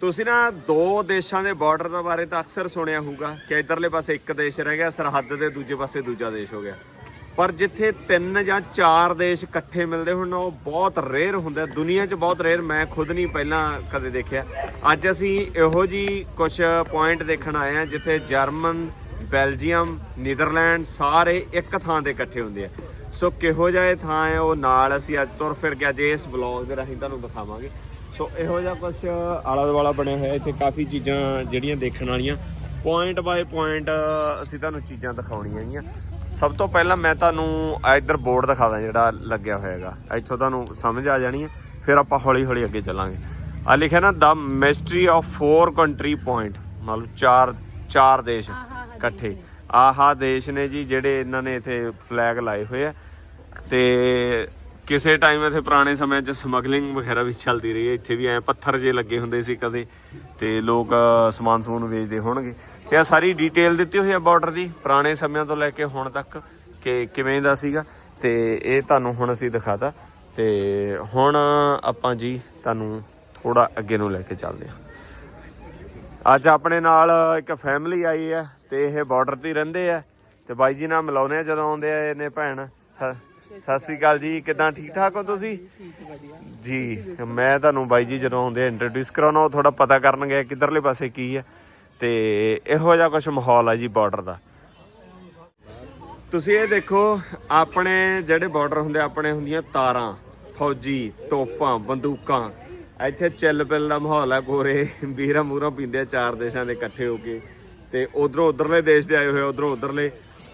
ਤੁਸੀਂ ਨਾ ਦੋ ਦੇਸ਼ਾਂ ਦੇ ਬਾਰਡਰ ਦੇ ਬਾਰੇ ਤਾਂ ਅਕਸਰ ਸੁਣਿਆ ਹੋਊਗਾ ਕਿ ਇਧਰਲੇ ਪਾਸੇ ਇੱਕ ਦੇਸ਼ ਰਹਿ ਗਿਆ, ਸਰਹੱਦ ਦੇ ਦੂਜੇ ਪਾਸੇ ਦੂਜਾ ਦੇਸ਼ ਹੋ ਗਿਆ। ਪਰ ਜਿੱਥੇ ਤਿੰਨ ਜਾਂ ਚਾਰ ਦੇਸ਼ ਇਕੱਠੇ ਮਿਲਦੇ ਹੁਣ, ਉਹ ਬਹੁਤ ਰੇਅਰ ਹੁੰਦਾ। ਦੁਨੀਆ 'ਚ ਬਹੁਤ ਰੇਅਰ ਮੈਂ ਖੁਦ ਨਹੀਂ ਪਹਿਲਾਂ ਕਦੇ ਦੇਖਿਆ। ਅੱਜ ਅਸੀਂ ਇਹੋ ਜੀ ਕੁਝ ਪੁਆਇੰਟ ਦੇਖਣ ਆਏ ਆ ਜਿੱਥੇ ਜਰਮਨ, ਬੈਲਜੀਅਮ, ਨੀਦਰਲੈਂਡ ਸਾਰੇ ਇੱਕ ਥਾਂ ਤੇ ਇਕੱਠੇ ਹੁੰਦੇ ਆ। ਸੋ ਕਿਹੋ ਜਿਹਾ ਥਾਂ ਹੈ, ਉਹ ਨਾਲ ਅਸੀਂ ਅੱਜ ਤੁਰ ਫਿਰ ਕੇ ਅੱਜ ਇਸ ਵਲੌਗ ਦੇ ਰਾਹੀਂ ਤੁਹਾਨੂੰ ਦਿਖਾਵਾਂਗੇ। ਸੋ ਇਹੋ ਜਿਹਾ ਕੁਝ ਆਲਾ ਦੁਆਲਾ ਬਣਿਆ ਹੋਇਆ ਇੱਥੇ ਕਾਫੀ ਚੀਜ਼ਾਂ ਜਿਹੜੀਆਂ ਦੇਖਣ ਵਾਲੀਆਂ। ਪੁਆਇੰਟ ਬਾਏ ਪੁਆਇੰਟ ਅਸੀਂ ਤੁਹਾਨੂੰ ਚੀਜ਼ਾਂ ਦਿਖਾਉਣੀਆਂ ਹੈਗੀਆਂ ਸਭ ਤੋਂ ਪਹਿਲਾਂ ਮੈਂ ਤੁਹਾਨੂੰ ਇੱਧਰ ਬੋਰਡ ਦਿਖਾਦਾ ਜਿਹੜਾ ਲੱਗਿਆ ਹੋਇਆ ਹੈਗਾ। ਇੱਥੋਂ ਤੁਹਾਨੂੰ ਸਮਝ ਆ ਜਾਣੀ ਹੈ। ਫਿਰ ਆਪਾਂ ਹੌਲੀ ਹੌਲੀ ਅੱਗੇ ਚੱਲਾਂਗੇ। ਆ ਲਿਖਿਆ ਨਾ the mystery of four country point ਮਤਲਬ ਚਾਰ ਚਾਰ ਦੇਸ਼ ਇਕੱਠੇ। ਆਹਾ ਦੇਸ਼ ਨੇ ਜੀ ਜਿਹੜੇ ਇਹਨਾਂ ਨੇ ਇੱਥੇ ਫਲੈਗ ਲਾਏ ਹੋਏ ਆ। ਤੇ ਕਿਸੇ ਟਾਈਮ ਇੱਥੇ ਪੁਰਾਣੇ ਸਮਿਆਂ 'ਚ ਸਮਗਲਿੰਗ ਵਗੈਰਾ ਵੀ ਚੱਲਦੀ ਰਹੀ ਹੈ। ਇੱਥੇ ਵੀ ਐ ਪੱਥਰ ਜੇ ਲੱਗੇ ਹੁੰਦੇ ਸੀ ਕਦੇ, ਤੇ ਲੋਕ ਸਮਾਨ ਸਮੂਨ ਵੇਚਦੇ ਹੋਣਗੇ। ਤੇ ਆ ਸਾਰੀ ਡਿਟੇਲ ਦਿੱਤੀ ਹੋਈ ਹੈ ਬਾਰਡਰ ਦੀ, ਪੁਰਾਣੇ ਸਮਿਆਂ ਤੋਂ ਲੈ ਕੇ ਹੁਣ ਤੱਕ ਕਿ ਕਿਵੇਂ ਦਾ ਸੀਗਾ, ਤੇ ਇਹ ਤੁਹਾਨੂੰ ਹੁਣ ਅਸੀਂ ਦਿਖਾਤਾ। ਤੇ ਹੁਣ ਆਪਾਂ ਜੀ ਤੁਹਾਨੂੰ ਥੋੜਾ ਅੱਗੇ ਨੂੰ ਲੈ ਕੇ ਚੱਲਦੇ ਹਾਂ। ਅੱਜ ਆਪਣੇ ਨਾਲ ਇੱਕ ਫੈਮਿਲੀ ਆਈ ਹੈ ਤੇ ਇਹ ਬਾਰਡਰ ਤੇ ਰਹਿੰਦੇ ਆ। ਤੇ ਬਾਈ ਜੀ ਨਾਲ ਮਿਲਾਉਨੇ ਆ ਜਦੋਂ ਆਉਂਦੇ ਆ ਇਹਨੇ ਭੈਣ, ਸ- ਸਤਿ ਸ੍ਰੀ ਅਕਾਲ ਜੀ, ਕਿਦਾਂ, ਠੀਕ ਠਾਕ ਹੋ ਤੁਸੀਂ? ਜੀ, ਮੈਂ ਤੁਹਾਨੂੰ ਬਾਈ ਜੀ ਜਦੋਂ ਆਉਂਦੇ ਇੰਟਰੋਡਿਊਸ ਕਰਾਉਣਾ, ਉਹ ਥੋੜਾ ਪਤਾ ਕਰਨਗੇ ਕਿੱਧਰਲੇ ਪਾਸੇ ਕੀ ਹੈ ਤੇ ਇਹੋ ਜਿਹਾ ਕੁਝ ਮਾਹੌਲ ਹੈ ਜੀ ਬਾਰਡਰ ਦਾ। ਤੁਸੀਂ ਇਹ ਦੇਖੋ, ਆਪਣੇ ਜਿਹੜੇ ਬਾਰਡਰ ਹੁੰਦੇ ਆਪਣੇ ਹੁੰਦੀਆਂ ਤਾਰਾਂ, ਫੌਜੀ, ਤੋਪਾਂ, ਬੰਦੂਕਾਂ। ਇੱਥੇ ਚੱਲ ਪਿਲ ਦਾ ਮਾਹੌਲ ਆ, ਗੋਰੇ ਵੀਰਾਂ ਮੂਰਾਂ ਪੀਂਦੇ ਆ, ਚਾਰ ਦੇਸ਼ਾਂ ਦੇ ਇਕੱਠੇ ਹੋ ਕੇ। ਤੇ ਉਧਰੋਂ ਉਧਰਲੇ ਦੇਸ਼ ਦੇ ਆਏ ਹੋਏ ਉਧਰੋਂ ਉਧਰਲੇ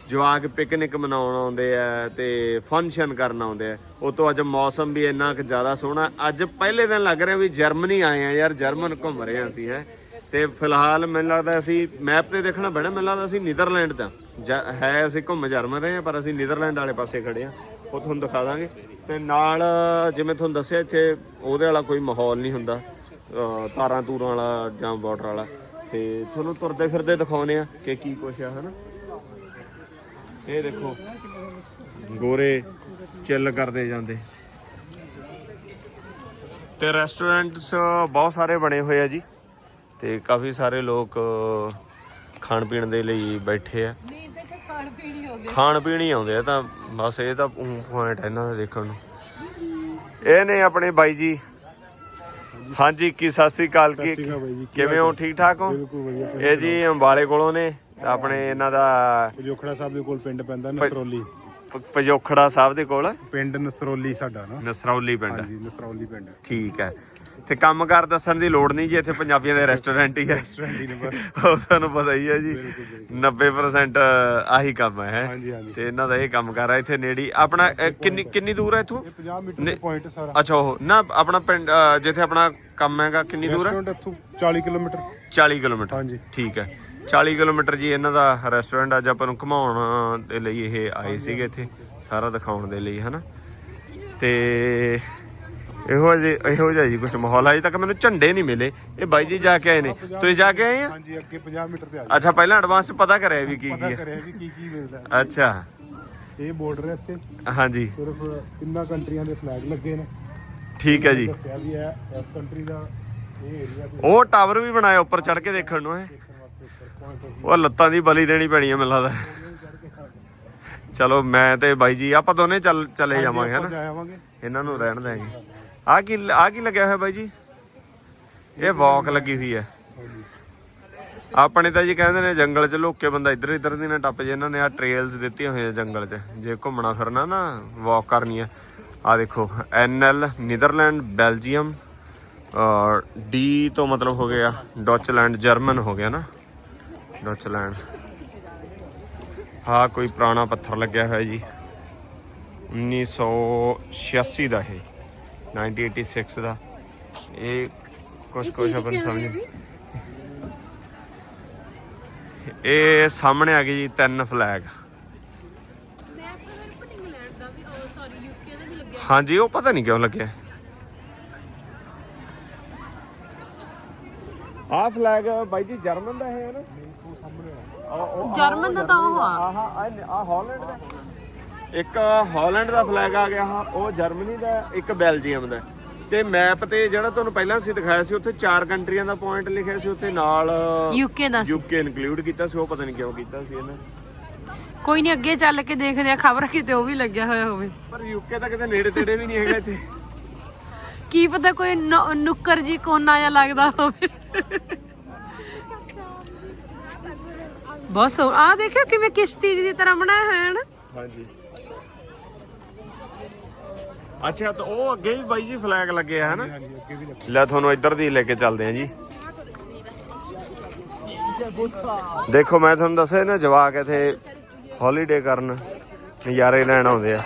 ਜਵਾਕ ਪਿਕਨਿਕ ਮਨਾਉਣ ਆਉਂਦੇ ਆ ਤੇ ਫੰਕਸ਼ਨ ਕਰਨ ਆਉਂਦੇ ਆ। ਉਹ ਤੋਂ ਅੱਜ ਮੌਸਮ ਵੀ ਇੰਨਾ ਕੁ ਜ਼ਿਆਦਾ ਸੋਹਣਾ। ਅੱਜ ਪਹਿਲੇ ਦਿਨ ਲੱਗ ਰਿਹਾ ਵੀ ਜਰਮਨੀ ਆਏ ਆ ਯਾਰ, ਜਰਮਨ ਘੁੰਮ ਰਹੇ ਆ ਅਸੀਂ, ਹੈ। ਤੇ ਫਿਲਹਾਲ ਮੈਨੂੰ ਲੱਗਦਾ ਅਸੀਂ ਮੈਪ ਤੇ ਦੇਖਣਾ ਪੈਣਾ, ਮੈਨੂੰ ਲੱਗਦਾ ਅਸੀਂ ਨੀਦਰਲੈਂਡ ਚ ਆ। ਜ- ਹੈ ਅਸੀਂ ਘੁੰਮ ਜਰਮਨ ਰਹੇ ਆ ਪਰ ਅਸੀਂ ਨੀਦਰਲੈਂਡ ਵਾਲੇ ਪਾਸੇ ਖੜੇ ਆ ਉਹ ਤੁਹਾਨੂੰ ਦਿਖਾ ਦਾਂਗੇ। ਤੇ ਨਾਲ ਜਿਵੇਂ ਤੁਹਾਨੂੰ ਦੱਸਿਆ ਇੱਥੇ, ਉਹਦੇ ਵਾਲਾ ਕੋਈ ਮਾਹੌਲ ਨਹੀਂ ਹੁੰਦਾ। ਤਾਰਾਂ ਤੂਰਾਂ ਵਾਲਾ ਜਾਂ ਬਾਰਡਰ ਵਾਲਾ। ਤੇ ਤੁਹਾਨੂੰ ਤੁਰਦੇ ਫਿਰਦੇ ਦਿਖਾਉਨੇ ਆ ਕਿ ਕੀ ਕੁਛ ਆ, ਹਨਾ। ਇਹ ਦੇਖੋ ਗੋਰੇ ਚਿੱਲ ਕਰਦੇ ਜਾਂਦੇ। ਤੇ ਰੈਸਟੋਰੈਂਟਸ ਬਹੁਤ ਸਾਰੇ ਬਣੇ ਹੋਏ ਆ ਜੀ ਤੇ ਕਾਫੀ ਸਾਰੇ ਲੋਕ ਖਾਣ ਪੀਣ ਦੇ ਲਈ ਬੈਠੇ ਆ। ਖਾਣ ਪੀਣੀ ਹੋ ਆਉਂਦੇ ਆ। ਤਾਂ ਬਸ ਇਹ ਤਾਂ ਪੁਆਇੰਟ ਹੈ ਇਹਨਾਂ ਦਾ ਦੇਖਣ ਨੂੰ। ਇਹ ਨੇ ਆਪਣੇ ਬਾਈ ਜੀ। ਹਾਂਜੀ ਕੀ ਸਤਿ ਸ੍ਰੀ ਅਕਾਲ ਕੀ ਕਿਵੇਂ ਹੋ? ਠੀਕ ਠਾਕ ਹੋ? ਇਹ ਜੀ ਅੰਬਾਲੇ ਕੋਲੋਂ ਨੇ। ਤੇ ਆਪਣੇ ਇਹਨਾਂ ਦਾ ਜੋਖੜਾ ਸਾਹਿਬ ਦੇ ਕੋਲ ਪਿੰਡ ਪੈਂਦਾ ਨਸਰੌਲੀ। ਪ- ਪਜੋਖੜਾ ਸਾਹਿਬ ਦੇ ਕੋਲ? ਪਿੰਡ ਨਸਰੌਲੀ ਸਾਡਾ ਨਾ। ਨਸਰੌਲੀ ਪਿੰਡ। ਹਾਂਜੀ ਨਸਰੌਲੀ ਪਿੰਡ। ਠੀਕ ਹੈ। ਤੇ ਕੰਮਕਾਰ ਦੱਸਣ ਦੀ ਲੋੜ ਨਹੀਂ ਜੀ ਇੱਥੇ ਪੰਜਾਬੀਆਂ ਦੇ ਰੈਸਟੋਰੈਂਟ ਹੀ ਹੈ। ਰੈਸਟੋਰੈਂਟ ਹੀ ਨੇ ਬਸ। ਉਹ ਤੁਹਾਨੂੰ ਪਤਾ ਹੀ ਹੈ ਜੀ 90% ਆਹੀ ਕੰਮ ਹੈ। ਹੈਂ। ਹਾਂਜੀ ਹਾਂਜੀ। ਤੇ ਇਹਨਾਂ ਦਾ ਇਹ ਕੰਮ ਕਰ ਆ ਇੱਥੇ ਨੇੜੇ। ਆਪਣਾ ਅਹ, ਕਿੰਨੀ ਕਿੰਨੀ ਦੂਰ ਹੈ ਇੱਥੋਂ? ਇਹ 50 ਮੀਟਰ ਦਾ ਪੁਆਇੰਟ ਸਾਰਾ। ਅੱਛਾ ਉਹ ਨਾ ਆਪਣਾ ਪਿੰਡ ਅਹ, ਜਿੱਥੇ ਆਪਣਾ ਕੰਮ ਹੈਗਾ ਕਿੰਨੀ ਦੂਰ ਹੈ? ਰੈਸਟੋਰੈਂਟ ਇੱਥੋਂ 40 ਕਿਲੋਮੀਟਰ। 40 ਕਿਲੋਮੀਟਰ। ਹਾਂਜੀ। ਠੀਕ ਹੈ। 40 ਕਿਲੋਮੀਟਰ ਜੀ ਇਹਨਾਂ ਦਾ ਰੈਸਟੋਰੈਂਟ ਅੱਜ ਆਪਾਂ ਨੂੰ ਘੁਮਾਉਣ ਦੇ ਲਈ ਇਹ ਆਏ ਸੀਗੇ ਇੱਥੇ ਸਾਰਾ ਦਿਖਾਉਣ ਦੇ ਲਈ ਹਨਾ? ਤੇ ਇਹੋ ਜਿਹੇ ਇਹੋ ਜਿਹਾ ਜੀ ਕੁਝ ਮਾਹੌਲ ਅਜੇ ਤੱਕ ਮੈਨੂੰ ਝੰਡੇ ਨਹੀਂ ਮਿਲੇ। ਇਹ ਬਾਈ ਜੀ ਜਾ ਕੇ ਆਏ ਨੇ। ਤੁਸੀਂ ਜਾ ਕੇ ਆਏ ਆ? ਹਾਂਜੀ ਅੱਗੇ 50 ਮੀਟਰ ਤੇ ਆ ਅੱਛਾ ਪਹਿਲਾਂ ਐਡਵਾਂਸ ਪਤਾ ਕਰਿਆ ਵੀ ਕੀ ਕੀ ਹੈ ਕਰਿਆ ਜੀ ਕੀ ਕੀ ਮਿਲਦਾ। ਹੈ। ਅੱਛਾ। ਇਹ ਬਾਰਡਰ ਹੈ ਇੱਥੇ। ਹਾਂਜੀ। ਸਿਰਫ ਤਿੰਨਾਂ ਕੰਟਰੀਆਂ ਦੇ ਫਲੈਗ ਲੱਗੇ ਨੇ। ਠੀਕ ਹੈ ਜੀ। ਦੱਸਿਆ ਵੀ ਹੈ ਇਸ ਕੰਟਰੀ ਦਾ ਇਹ ਏਰੀਆ ਉਹ ਟਾਵਰ ਵੀ ਬਣਾਇਆ ਉੱਪਰ ਚੜ ਕੇ ਦੇਖਣ ਨੂੰ ਹੈ ਦੇਖਣ ਵਾਸਤੇ ਉੱਪਰ ਪੁਆਇੰਟ ਉਹ ਲੱਤਾਂ ਦੀ ਬਲੀ ਦੇਣੀ ਪੈਣੀ ਹੈ ਮੈਨੂੰ ਲੱਗਦਾ। ਚਲੋ ਮੈਂ ਤੇ ਬਾਈ ਜੀ ਆਪਾਂ ਦੋਨੇ ਚੱਲ ਚਲੇ ਜਾਵਾਂਗੇ ਹਨਾ? ਇਹਨਾਂ ਨੂੰ ਰਹਿਣ ਦੇਂਗੇ ਆ ਕੀ ਆ ਕੀ ਲੱਗਿਆ ਹੋਇਆ ਬਾਈ ਜੀ? ਇਹ ਵਾਕ ਲੱਗੀ ਹੋਈ ਹੈ ਆਪਣੇ ਤਾਂ ਜੀ ਕਹਿੰਦੇ ਨੇ ਜੰਗਲ 'ਚ ਲੁੱਕ ਬੰਦਾ ਇੱਧਰ ਇੱਧਰ ਦੀ ਨਾ ਟੱਪ ਜੇ। ਇਹਨਾਂ ਨੇ ਆ ਟ੍ਰੇਲਸ ਦਿੱਤੀਆਂ ਹੋਈਆਂ ਜੰਗਲ 'ਚ। ਜੇ ਘੁੰਮਣਾ ਫਿਰਨਾ ਨਾ ਵਾਕ ਕਰਨੀ ਆ। ਆ ਦੇਖੋ ਐਨਐਲ ਨੀਦਰਲੈਂਡ ਬੈਲਜੀਅਮ ਔਰ ਡੀ ਤੋਂ ਮਤਲਬ ਹੋ ਗਿਆ ਡੌਚਲੈਂਡ ਜਰਮਨ ਹੋ ਗਿਆ ਨਾ। ਡੌਚਲੈਂਡ ਹਾਂ ਕੋਈ ਪੁਰਾਣਾ ਪੱਥਰ ਲੱਗਿਆ ਹੋਇਆ ਜੀ। 1986 ਦਾ ਇਹ 1986 ਦਾ। ਇਹ ਕੁਝ ਕੁਝ ਆਪਾਂ ਨੂੰ ਸਮਝ ਇਹ ਸਾਹਮਣੇ ਆ ਗਈ ਜੀ ਤਿੰਨ ਫਲੈਗ ਦਾ ਦਾ ਹਾਂਜੀ ਉਹ ਪਤਾ ਨਹੀਂ ਕਿਉਂ ਲੱਗਿਆ। ਆ ਫਲੈਗ ਬਾਈ ਜੀ ਜਰਮਨ ਦਾ ਹੈ ਨਾ? ਜਰਮਨ ਦਾ ਤਾਂ ਉਹ ਆ। ਆਹ ਆ ਹਾਲੈਂਡ ਦਾ। ਇੱਕ ਹਾਲੈਂਡ ਦਾ ਫਲੈਗ ਆ ਗਿਆ ਹਾਂ ਉਹ ਜਰਮਨੀ ਦਾ ਇੱਕ ਬੈਲਜੀਅਮ ਦਾ। ਤੇ ਮੈਪ ਤੇ ਜਿਹੜਾ ਤੁਹਾਨੂੰ ਪਹਿਲਾਂ ਸੀ ਦਿਖਾਇਆ ਸੀ ਉੱਥੇ ਚਾਰ ਕੰਟਰੀਆਂ ਦਾ ਪੁਆਇੰਟ ਲਿਖਿਆ ਸੀ ਉੱਥੇ ਨਾਲ ਯੂਕੇ ਦਾ ਸੀ। ਯੂਕੇ ਇਨਕਲੂਡ ਕੀਤਾ ਸੀ ਉਹ ਪਤਾ ਨਹੀਂ ਕਿਉਂ ਕੀਤਾ ਸੀ ਇਹਨਾਂ। ਕੋਈ ਨਹੀਂ ਅੱਗੇ ਚੱਲ ਕੇ ਦੇਖਦੇ ਆ ਖਬਰ ਕਿਤੇ ਉਹ ਵੀ ਲੱਗਿਆ ਹੋਇਆ ਹੋਵੇ। ਪਰ ਯੂਕੇ ਤਾਂ ਕਿਤੇ ਨੇੜੇ ਤੇੜੇ ਵੀ ਨਹੀਂ ਹੈਗਾ ਇੱਥੇ। ਕੀ ਪਤਾ ਕੋਈ ਨੁੱਕਰ ਜੀ ਕੋਨਾ ਲੱਗਦਾ ਹੋਵੇ। ਬਸ ਆ ਦੇਖਿਓ ਕਿਵੇਂ ਕਿਸ਼ਤੀ ਦੀ ਤਰ੍ਹਾਂ ਬਣਾਇਆ ਹੋਇਆ ਹੈ ਨਾ ਹਾਂਜੀ। ਅੱਛਾ ਤਾਂ ਉਹ ਅੱਗੇ ਵੀ ਬਾਈ ਜੀ ਫਲੈਗ ਲੱਗੇ ਆ ਹਨਾ? ਲੈ ਤੁਹਾਨੂੰ ਇੱਧਰ ਦੀ ਲੈ ਕੇ ਚੱਲਦੇ ਆ ਜੀ। ਦੇਖੋ ਮੈਂ ਤੁਹਾਨੂੰ ਦੱਸਿਆ ਨਾ ਜਵਾਕ ਇੱਥੇ ਹੌਲੀਡੇ ਕਰਨ ਨਜ਼ਾਰੇ ਲੈਣ ਆਉਂਦੇ ਆ।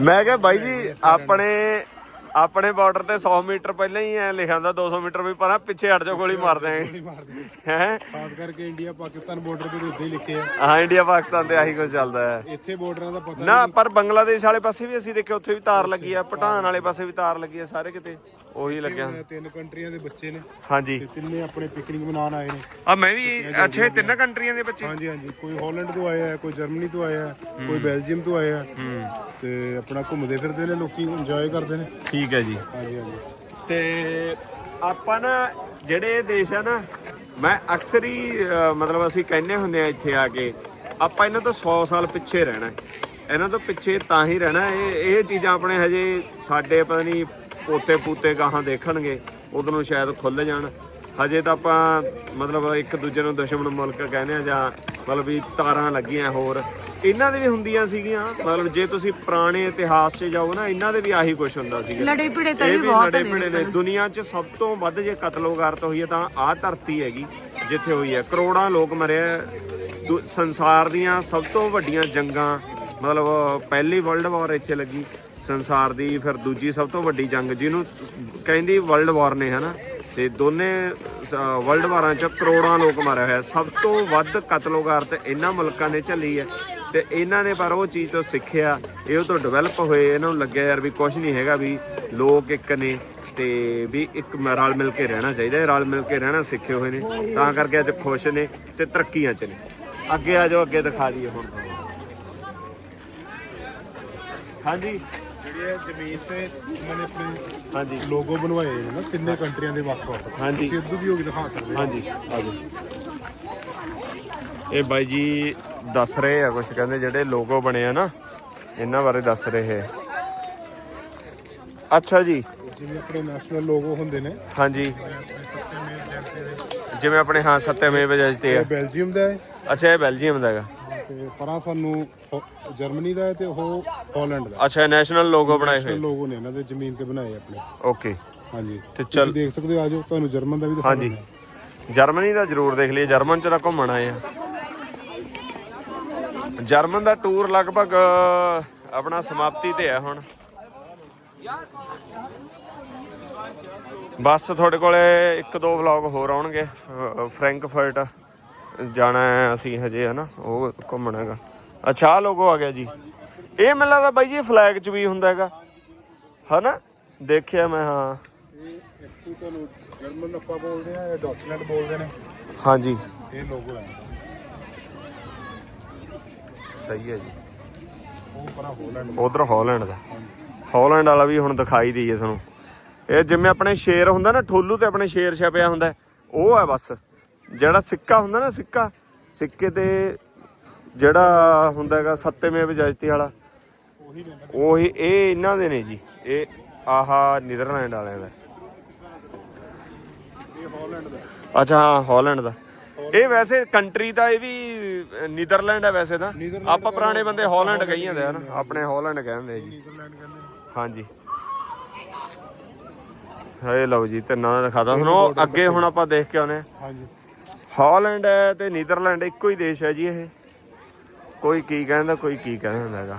ਮੈਂ ਕਿਹਾ ਬਾਈ ਜੀ ਆਪਣੇ ਆਪਣੇ ਬਾਰਡਰ ਤੇ 100 ਮੀਟਰ ਪਹਿਲਾਂ ਹੀ ਐ ਲਿਖਿਆ ਹੁੰਦਾ 200 ਮੀਟਰ ਵੀ ਪਰਾਂ ਪਿੱਛੇ ਹਟ ਜਾਓ ਗੋਲੀ ਮਾਰ ਦਿਆਂਗੇ। ਮਾਰਦੇ ਹੈ? ਖਾਸ ਕਰਕੇ ਇੰਡੀਆ ਪਾਕਿਸਤਾਨ ਬਾਰਡਰ ਤੇ ਉੱਤੇ ਹੀ ਲਿਖੇ ਆ। ਹਾਂ ਇੰਡੀਆ ਪਾਕਿਸਤਾਨ ਤੇ ਆਹੀ ਕੁਝ ਚੱਲਦਾ ਹੈ। ਇੱਥੇ ਬਾਰਡਰਾਂ ਦਾ ਪਤਾ ਨਾ ਪਰ ਬੰਗਲਾਦੇਸ਼ ਵਾਲੇ ਪਾਸੇ ਵੀ ਅਸੀਂ ਦੇਖਿਆ ਉੱਥੇ ਵੀ ਤਾਰ ਲੱਗੀ ਆ ਭੂਟਾਨ ਵਾਲੇ ਪਾਸੇ ਵੀ ਤਾਰ ਲੱਗੀ ਆ ਸਾਰੇ ਕਿਤੇ ਉਹੀ ਲੱਗਿਆ। ਤਿੰਨ ਕੰਟਰੀਆਂ ਦੇ ਬੱਚੇ ਨੇ ਹਾਂਜੀ। ਤਿੰਨੇ ਆਪਣੇ ਪਿਕਨਿਕ ਮਨਾਉਣ ਆਏ ਨੇ। ਆ ਮੈਂ ਵੀ ਅੱਛਾ ਇਹ ਤਿੰਨਾਂ ਕੰਟਰੀਆਂ ਦੇ ਬੱਚੇ? ਹਾਂਜੀ ਹਾਂਜੀ। ਕੋਈ ਹਾਲੈਂਡ ਤੋਂ ਆਏ ਆ ਕੋਈ ਜਰਮਨੀ ਤੋਂ ਆਏ ਆ ਕੋਈ ਬੈਲਜੀਅਮ ਤੋਂ ਆਏ ਆ ਹੂੰ। ਤੇ ਆਪਣਾ ਘੁੰਮਦੇ ਫਿਰਦੇ ਨੇ ਲੋਕੀ ਇੰਜੋਏ ਕਰਦੇ ਨੇ। ਠੀਕ ਹੈ ਜੀ। ਹਾਂਜੀ ਹਾਂਜੀ। ਤੇ ਆਪਾਂ ਨਾ ਜਿਹੜੇ ਇਹ ਦੇਸ਼ ਆ ਨਾ ਮੈਂ ਅਕਸਰ ਹੀ ਅਹ, ਮਤਲਬ ਅਸੀਂ ਕਹਿੰਦੇ ਹੁੰਦੇ ਆ ਇੱਥੇ ਆ ਕੇ ਆਪਾਂ ਇਹਨਾਂ ਤੋਂ 100 ਸਾਲ ਪਿੱਛੇ ਰਹਿਣਾ ਹੈ। ਇਹਨਾਂ ਤੋਂ ਪਿੱਛੇ ਤਾਂ ਹੀ ਰਹਿਣਾ ਇਹ ਇਹ ਚੀਜ਼ਾਂ ਆਪਣੇ ਹਜੇ ਸਾਡੇ ਪਤਾ ਨਹੀਂ ਪੋਤੇ ਪੂਤੇ ਗਾਹਾਂ ਦੇਖਣਗੇ ਉਦੋਂ ਨੂੰ ਸ਼ਾਇਦ ਖੁੱਲ ਜਾਣ। ਹਜੇ ਤਾਂ ਆਪਾਂ ਮਤਲਬ ਇੱਕ ਦੂਜੇ ਨੂੰ ਦੁਸ਼ਮਣ ਮੁਲਕ ਕਹਿੰਦੇ ਆ ਜਾਂ ਮਤਲਬ ਵੀ ਤਾਰਾਂ ਲੱਗੀਆਂ ਹੋਰ। ਇਹਨਾਂ ਦੇ ਵੀ ਹੁੰਦੀਆਂ ਸੀਗੀਆਂ ਮਤਲਬ ਜੇ ਤੁਸੀਂ ਪੁਰਾਣੇ ਇਤਿਹਾਸ 'ਚ ਜਾਓ ਨਾ ਇਹਨਾਂ ਦੇ ਵੀ ਆਹੀ ਕੁਝ ਹੁੰਦਾ ਸੀਗਾ। ਲੜੇ ਭਿੜੇ ਤਾਂ ਇਹ ਵੀ ਬਹੁਤ ਲੜੇ ਭਿੜੇ ਨੇ। ਦੁਨੀਆ 'ਚ ਸਭ ਤੋਂ ਵੱਧ ਜੇ ਕਤਲੋਗਾਰਤ ਹੋਈ ਹੈ ਤਾਂ ਆਹ ਧਰਤੀ ਹੈਗੀ ਜਿੱਥੇ ਹੋਈ ਹੈ। ਕਰੋੜਾਂ ਲੋਕ ਮਰੇ ਸੰਸਾਰ ਦੀਆਂ ਸਭ ਤੋਂ ਵੱਡੀਆਂ ਜੰਗਾਂ ਮਤਲਬ ਪਹਿਲੀ ਵਰਲਡ ਵਾਰ ਇੱਥੇ ਲੱਗੀ। ਸੰਸਾਰ ਦੀ ਫਿਰ ਦੂਜੀ ਸਭ ਤੋਂ ਵੱਡੀ ਜੰਗ ਜਿਹਨੂੰ ਕਹਿੰਦੀ ਵਰਲਡ ਵਾਰ ਨੇ ਹਨਾ? ਤੇ ਦੋਨੇ ਵਰਲਡ ਵਾਰਾਂ 'ਚ ਕਰੋੜਾਂ ਲੋਕ ਮਾਰੇ ਹੋਏ। ਸਭ ਤੋਂ ਵੱਧ ਕਤਲੋਗਾਰਤ ਇਹਨਾਂ ਮੁਲਕਾਂ ਨੇ ਝੱਲੀ ਹੈ। ਤੇ ਇਹਨਾਂ ਨੇ ਪਰ ਉਹ ਚੀਜ਼ ਤੋਂ ਸਿੱਖਿਆ ਇਹ ਉਹ ਤੋਂ ਡਿਵੈਲਪ ਹੋਏ ਇਹਨਾਂ ਨੂੰ ਲੱਗਿਆ ਯਾਰ ਵੀ ਕੁਝ ਨਹੀਂ ਹੈਗਾ ਵੀ ਲੋਕ ਇੱਕ ਨੇ ਤੇ ਵੀ ਇੱਕ ਰਲ ਮਿਲ ਕੇ ਰਹਿਣਾ ਚਾਹੀਦਾ ਹੈ ਰਲ ਮਿਲ ਕੇ ਰਹਿਣਾ ਸਿੱਖੇ ਹੋਏ ਨੇ ਤਾਂ ਕਰਕੇ ਅੱਜ ਖੁਸ਼ ਨੇ ਤੇ ਤਰੱਕੀਆਂ 'ਚ ਨੇ। ਅੱਗੇ ਆ ਜਾਓ ਅੱਗੇ ਦਿਖਾ ਦਈਏ ਹੁਣ। ਹਾਂਜੀ। ਜਿਹੜੀ ਇਹ ਜ਼ਮੀਨ ਤੇ ਉਹਨਾਂ ਨੇ ਆਪਣੇ ਹਾਂਜੀ। ਲੋਗੋ ਬਣਵਾਏ ਨੇ ਨਾ ਤਿੰਨੇ ਕੰਟਰੀਆਂ ਦੇ ਵੱਖ-ਵੱਖ ਹਾਂਜੀ। ਤੁਸੀਂ ਵੀ ਹੋ ਕੇ ਦਿਖਾ ਸਕਦੇ ਹੋ। ਹਾਂਜੀ ਆ ਜਾਓ। ਇਹ ਬਾਈ ਜੀ ਦੱਸ ਰਹੇ ਆ ਕੁਝ ਕਹਿੰਦੇ ਜਿਹੜੇ ਲੋਗੋ ਬਣੇ ਆ ਨਾ ਇਹਨਾਂ ਬਾਰੇ ਦੱਸ ਰਹੇ ਹੈ ਅੱਛਾ ਜੀ। ਜਿਵੇਂ ਆਪਣੇ ਨੈਸ਼ਨਲ ਲੋਗੋ ਹੁੰਦੇ ਨੇ। ਹਾਂਜੀ। ਜਿਵੇਂ ਆਪਣੇ ਹਾਂ ਸੱਤਿਆਮੇਵ ਜਯਤੇ ਆ। ਇਹ ਬੈਲਜੀਅਮ ਦਾ ਹੈ। ਅੱਛਾ ਇਹ ਬੈਲਜੀਅਮ ਦਾ ਹੈਗਾ। ਤੇ ਪਰਾਂ ਸਾਨੂੰ ਹੋ- ਜਰਮਨੀ ਦਾ ਹੈ ਤੇ ਉਹ ਹਾਲੈਂਡ ਦਾ ਅੱਛਾ ਨੈਸ਼ਨਲ ਲੋਗੋ ਬਣਾਏ ਹੋਏ। ਲੋਗੋ ਨੇ ਇਹਨਾਂ ਦੇ ਜ਼ਮੀਨ ਤੇ ਬਣਾਏ ਆਪਣੇ। ਓਕੇ। ਹਾਂਜੀ। ਤੇ ਚੱਲ ਦੇਖ ਸਕਦੇ ਹੋ ਆਜੋ ਤੁਹਾਨੂੰ ਜਰਮਨ ਦਾ ਵੀ ਦਿਖਾ ਹਾਂਜੀ। ਜਰਮਨੀ ਦਾ ਜ਼ਰੂਰ ਦੇਖ ਲਈਏ ਜਰਮਨ ਚ ਤਾਂ ਘੁੰਮਣ ਆਏ ਆ। ਜਰਮਨ ਦਾ ਟੂਰ ਲਗਭਗ ਆਪਣਾ ਸਮਾਪਤੀ ਤੇ ਹੈ ਹੁਣ। ਬਸ ਤੁਹਾਡੇ ਕੋਲੇ ਇੱਕ ਦੋ ਵਲੌਗ ਹੋਰ ਆਉਣਗੇ ਫਰੈਂਕਫਰਟ ਜਾਣਾ ਹੈ ਅਸੀਂ ਹਜੇ ਹਨਾ? ਉਹ ਘੁੰਮਣਾ ਹੈਗਾ। ਅੱਛਾ ਲੋਗੋ ਆ ਗਿਆ ਜੀ। ਇਹ ਮੈਨੂੰ ਲੱਗਦਾ ਬਾਈ ਜੀ ਫਲੈਗ 'ਚ ਵੀ ਹੁੰਦਾ ਹੈਗਾ। ਹਨਾ? ਦੇਖਿਆ ਮੈਂ ਹਾਂ। ਇਹ ਤੁਹਾਨੂੰ ਜਰਮਨ ਆਪਾਂ ਬੋਲਦੇ ਆ ਡਾਕੂਮੈਂਟ ਬੋਲਦੇ ਨੇ। ਹਾਂਜੀ। ਇਹ ਲੋਗੋ ਹੈ। ਸਹੀ ਹੈ ਜੀ। ਉਹ ਪਰਾਂ ਹਾਲੈਂਡ ਉਧਰ ਹਾਲੈਂਡ ਦਾ। ਹਾਲੈਂਡ ਵਾਲਾ ਵੀ ਹੁਣ ਦਿਖਾਈ ਦਈਏ ਤੁਹਾਨੂੰ। ਇਹ ਜਿਵੇਂ ਆਪਣੇ ਸ਼ੇਰ ਹੁੰਦਾ ਨਾ ਠੋਲੂ ਤੇ ਆਪਣੇ ਸ਼ੇਰ ਛਪਿਆ ਹੁੰਦਾ ਉਹ ਹੈ ਬਸ। ਜਿਹੜਾ ਸਿੱਕਾ ਹੁੰਦਾ ਨਾ ਸਿੱਕਾ ਸਿੱਕੇ ਤੇ ਜਿਹੜਾ ਹੁੰਦਾ ਹੈਗਾ ਸੱਤੇਵੇਂ ਵਿਜਾਜਤੀ ਵਾਲਾ ਉਹੀ ਨੇ। ਉਹੀ ਇਹ ਇਹਨਾਂ ਦੇ ਨੇ ਜੀ। ਇਹ ਆਹਾ ਨੀਦਰਲੈਂਡ ਵਾਲਿਆਂ ਦਾ। ਇਹ ਹਾਲੈਂਡ ਦਾ। ਅੱਛਾ ਹਾਂ ਹਾਲੈਂਡ ਦਾ। ਇਹ ਵੈਸੇ ਕੰਟਰੀ ਤਾਂ ਇਹ ਵੀ ਨੀਦਰਲੈਂਡ ਹੈ ਵੈਸੇ ਤਾਂ। ਆਪਾਂ ਪੁਰਾਣੇ ਬੰਦੇ ਹਾਲੈਂਡ ਕਹੀ ਜਾਂਦੇ ਹਨ ਆਪਣੇ ਹਾਲੈਂਡ ਕਹਿੰਦੇ ਜੀ। ਹਾਂਜੀ। ਹਏ ਲਓ ਜੀ ਤੇ ਨਾਂ ਦਿਖਾਦਾ ਹੁਣ ਉਹ ਅੱਗੇ ਹੁਣ ਆਪਾਂ ਦੇਖ ਕੇ ਆਉਨੇ ਹਾਂਜੀ। ਹਾਲੈਂਡ ਹੈ ਤੇ ਨੀਦਰਲੈਂਡ ਇੱਕੋ ਹੀ ਦੇਸ਼ ਹੈ ਜੀ ਇਹ। ਕੋਈ ਕੀ ਕਹਿੰਦਾ ਕੋਈ ਕੀ ਕਹਿੰਦਾ ਹੈਗਾ।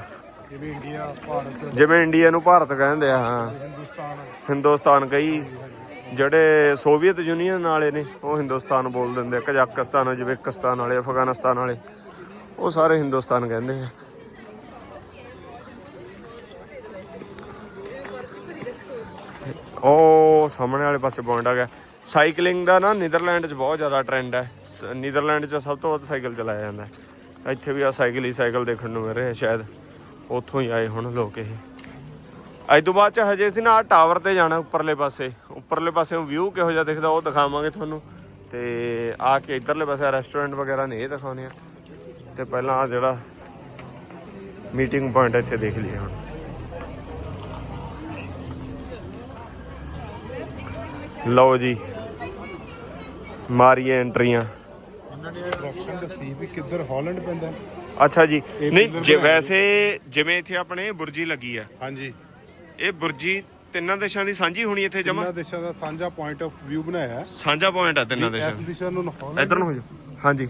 ਜਿਵੇਂ ਇੰਡੀਆ ਭਾਰਤ। ਜਿਵੇਂ ਇੰਡੀਆ ਨੂੰ ਭਾਰਤ ਕਹਿੰਦੇ ਆ ਹਾਂ। ਹਿੰਦੁਸਤਾਨ। ਹਿੰਦੁਸਤਾਨ ਕਈ ਜਿਹੜੇ ਸੋਵੀਅਤ ਯੂਨੀਅਨ ਵਾਲੇ ਨੇ, ਉਹ ਹਿੰਦੁਸਤਾਨ ਬੋਲ ਦਿੰਦੇ ਆ, ਕਜ਼ਾਕਿਸਤਾਨ ਉਜ਼ਬੇਕਿਸਤਾਨ ਵਾਲੇ, ਅਫਗਾਨਿਸਤਾਨ ਵਾਲੇ। ਉਹ ਸਾਰੇ ਹਿੰਦੁਸਤਾਨ ਕਹਿੰਦੇ ਆ। ਉਹ ਸਾਹਮਣੇ ਵਾਲੇ ਪਾਸੇ ਪੁਆਇੰਟ ਆ ਗਿਆ। ਸਾਈਕਲਿੰਗ ਦਾ ਨਾ ਨੀਦਰਲੈਂਡ 'ਚ ਬਹੁਤ ਜ਼ਿਆਦਾ ਟ੍ਰੈਂਡ ਹੈ ਨੀਦਰਲੈਂਡ 'ਚ ਸਭ ਤੋਂ ਵੱਧ ਸਾਈਕਲ ਚਲਾਇਆ ਜਾਂਦਾ। ਇੱਥੇ ਵੀ ਆ ਸਾਈਕਲ ਹੀ ਸਾਈਕਲ ਦੇਖਣ ਨੂੰ ਮਿਲ ਰਿਹਾ ਸ਼ਾਇਦ। ਉੱਥੋਂ ਹੀ ਆਏ ਹੁਣ ਲੋਕ ਇਹ। ਅੱਜ ਤੋਂ ਬਾਅਦ ਚ ਹਜੇ ਸੀ ਨਾ ਆਹ ਟਾਵਰ ਤੇ ਜਾਣਾ ਉੱਪਰਲੇ ਪਾਸੇ। ਉੱਪਰਲੇ ਪਾਸੇ ਵਿਊ ਕਿਹੋ ਜਿਹਾ ਦਿਖਦਾ ਉਹ ਦਿਖਾਵਾਂਗੇ ਤੁਹਾਨੂੰ। ਤੇ ਆ ਕੇ ਇਧਰਲੇ ਪਾਸੇ ਰੈਸਟੋਰੈਂਟ ਵਗੈਰਾ ਨੇ ਇਹ ਦਿਖਾਉਣੇ ਆ। ਤੇ ਪਹਿਲਾਂ ਆ ਜਿਹੜਾ ਮੀਟਿੰਗ ਪੁਆਇੰਟ ਇੱਥੇ ਦੇਖ ਲਈਏ ਹੁਣ। ਲਓ ਜੀ ਮਾਰੀਏ ਐਂਟਰੀਆਂ ਉਹਨਾਂ ਨੇ ਡਾਇਰੈਕਸ਼ਨ ਦੱਸੀ ਵੀ ਕਿੱਧਰ ਹਾਲੈਂਡ ਪੈਂਦਾ ਅੱਛਾ ਜੀ ਨਹੀਂ ਜੇ ਵੈਸੇ ਜਿਵੇਂ ਇੱਥੇ ਆਪਣੇ ਬੁਰਜੀ ਲੱਗੀ ਆ। ਹਾਂਜੀ। ਇਹ ਬੁਰਜੀ ਤਿੰਨਾਂ ਦੇਸ਼ਾਂ ਦੀ ਸਾਂਝੀ ਹੋਣੀ ਇੱਥੇ ਜਮਾ ਤਿੰਨਾਂ ਦੇਸ਼ਾਂ ਦਾ ਸਾਂਝਾ ਪੁਆਇੰਟ ਆਫ View ਬਣਾਇਆ ਹੈ। ਸਾਂਝਾ ਪੁਆਇੰਟ ਆ ਤਿੰਨਾਂ ਦੇਸ਼ਾਂ ਇਸ ਦਾ। ਦਿਸ਼ਾ ਨੂੰ ਹਾਲੈਂਡ ਇਧਰ ਨੂੰ ਹੋ ਜਾਓ। ਹਾਂਜੀ।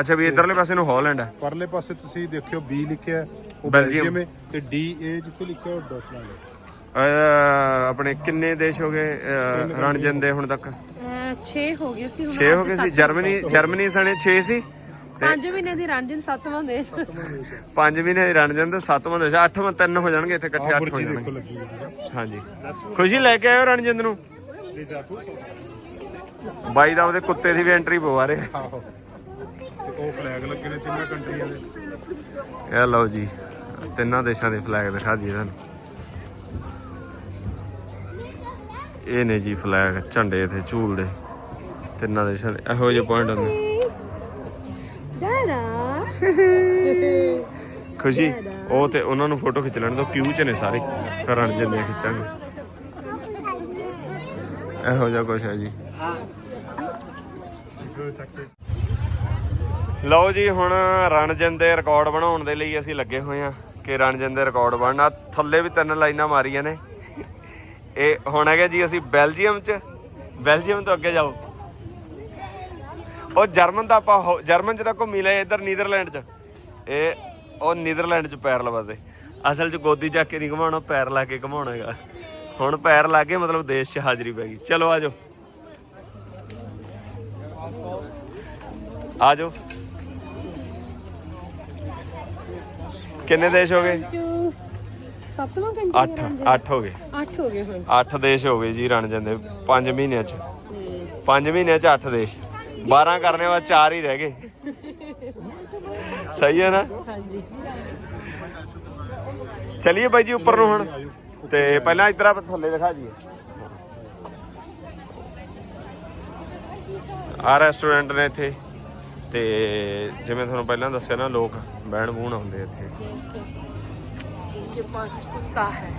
ਅੱਛਾ ਵੀ ਇਧਰਲੇ ਪਾਸੇ ਨੂੰ ਹਾਲੈਂਡ ਹੈ। ਪਰਲੇ ਪਾਸੇ ਤੁਸੀਂ ਦੇਖਿਓ ਬੀ ਲਿਖਿਆ ਹੈ, ਉਹ ਬੈਲਜੀਅਮ। ਬੈਲਜੀਅਮ ਹੈ ਤੇ ਡੀ ਏ ਜਿੱਥੇ ਲਿਖਿਆ ਉਹ ਡਾਚਲੈਂਡ ਹੈ। ਅਹ ਆਪਣੇ ਕਿੰਨੇ ਦੇਸ਼ ਹੋ ਗਏ ਅਹ, ਰਣਜਨ ਦੇ ਹੁਣ ਤੱਕ? 6 ਹੋ ਗਏ ਸੀ ਹੁਣ 6 ਹੋ ਗਏ ਸੀ। ਜਰਮਨੀ ਜਰਮਨੀ ਸਣੇ 6 ਸੀ। 5 ਮਹੀਨੇ ਦੀ ਰਣਜਨ ਸੱਤਵਾਂ ਦੇਸ਼। 5 ਮਹੀਨੇ ਦੀ ਰਣਜਨ ਤੇ 7ਵਾਂ ਦੇਸ਼। 8ਵਾਂ ਤਿੰਨ ਹੋ ਜਾਣਗੇ ਇੱਥੇ ਇਕੱਠੇ 8 ਹੋ ਜਾਣਗੇ। ਲੱਗੀ ਹੋਈ ਹੈ ਹਾਂਜੀ। ਖੁਸ਼ੀ ਲੈ ਕੇ ਆਇਓ ਰਣਜਿੰਦ ਨੂੰ। ਬਾਈ ਦਾ ਉਹਦੇ ਕੁੱਤੇ ਦੀ ਵੀ ਐਂਟਰੀ ਪਵਾ ਰਹੇ। ਆਹੋ। ਤੇ ਉਹ ਫਲੈਗ ਲੱਗੇ ਨੇ ਤਿੰਨਾਂ ਕੰਟਰੀਆਂ ਦੇ। ਇਹ ਲਓ ਜੀ ਤਿੰਨਾਂ ਦੇਸ਼ਾਂ ਦੇ ਫਲੈਗ ਦਿਖਾ ਦਈਏ ਤੁਹਾਨੂੰ। ਇਹ ਨੇ ਜੀ ਫਲੈਗ ਝੰਡੇ ਇੱਥੇ ਝੂਲਦੇ। ਤਿੰਨਾਂ ਦੇਸ਼ਾਂ ਦੇ ਇਹੋ ਜਿਹੇ ਪੁਆਇੰਟ ਹੁੰਦੇ। ਡਾਡਾ। ਖੁਸ਼ੀ ਉਹ ਤੇ ਉਹਨਾਂ ਨੂੰ ਫੋਟੋ ਖਿੱਚ ਲੈਣ ਦੋ ਕਿਊ ਚ ਨੇ ਸਾਰੇ। ਫਿਰ ਦੀਆਂ ਖਿੱਚਾਂਗੇ। ਇਹੋ ਜਿਹਾ ਕੁਛ ਹੈ ਜੀ। ਲਓ ਜੀ ਹੁਣ ਰਣਜਨ ਦੇ ਰਿਕਾਰਡ ਬਣਾਉਣ ਦੇ ਲਈ ਅਸੀਂ ਲੱਗੇ ਹੋਏ ਆ ਕਿ ਰਣਜਨ ਦੇ ਰਿਕਾਰਡ ਬਣਨਾ। ਥੱਲੇ ਵੀ ਤਿੰਨ ਲਾਈਨਾਂ ਮਾਰੀਆਂ ਨੇ। ਇਹ ਹੁਣ ਹੈਗਾ ਜੀ ਅਸੀਂ ਬੈਲਜੀਅਮ ਚ। ਬੈਲਜੀਅਮ ਤੋਂ ਅੱਗੇ ਜਾਓ। ਉਹ ਜਰਮਨ ਦਾ ਆਪਾਂ ਹੋ- ਜਰਮਨ ਚ ਤਾਂ ਘੁੰਮੀ ਲਏ ਇੱਧਰ ਨੀਦਰਲੈਂਡ ਚ। ਇਹ ਉਹ ਨੀਦਰਲੈਂਡ ਚ ਪੈਰ ਲਵਾਦੇ ਅਸਲ ਚ ਗੋਦੀ ਚੱਕ ਕੇ ਨਹੀਂ ਘਮਾਉਣਾ ਪੈਰ ਲਾ ਕੇ ਘਮਾਉਣਾ ਹੈਗਾ। ਹੁਣ ਪੈਰ ਲਾ ਕੇ ਮਤਲਬ ਦੇਸ਼ ਚ ਹਾਜ਼ਰੀ ਪੈ ਗਈ। ਚਲੋ ਆਜੋ ਆਜੋ ਕਿੰਨੇ ਦੇਸ਼ ਹੋ ਗਏ? ਸੱਤਵਾਂ 8 8 ਹੋ ਗਏ। 8 ਹੋ ਗਏ ਹੁਣ। 8 ਦੇਸ਼ ਹੋ ਗਏ ਜੀ ਰਣ ਜਾਂਦੇ 5 ਮਹੀਨਿਆਂ ਚ। 5 ਮਹੀਨਿਆਂ ਚ 8 ਦੇਸ਼। 12 ਕਰਨੇ ਬਾਅਦ 4 ਹੀ ਰਹਿ ਗਏ। ਸਹੀ ਹੈ ਨਾ? ਹਾਂਜੀ ਚਲਿਏ ਬਾਈ ਜੀ ਉੱਪਰ ਨੂੰ ਹੁਣ। ਤੇ ਪਹਿਲਾਂ ਇਧਰ ਆ ਥੱਲੇ ਦਿਖਾ ਦਈਏ। ਆ ਰੈਸਟੋਰੈਂਟ ਨੇ ਇੱਥੇ। ਤੇ ਜਿਵੇਂ ਤੁਹਾਨੂੰ ਪਹਿਲਾਂ ਦੱਸਿਆ ਨਾ, ਲੋਕ ਬਹਿਣ ਬੂਣ ਆਉਂਦੇ ਇੱਥੇ। ਕੇ ਪਾਸ ਕੁੱਤਾ ਹੈ।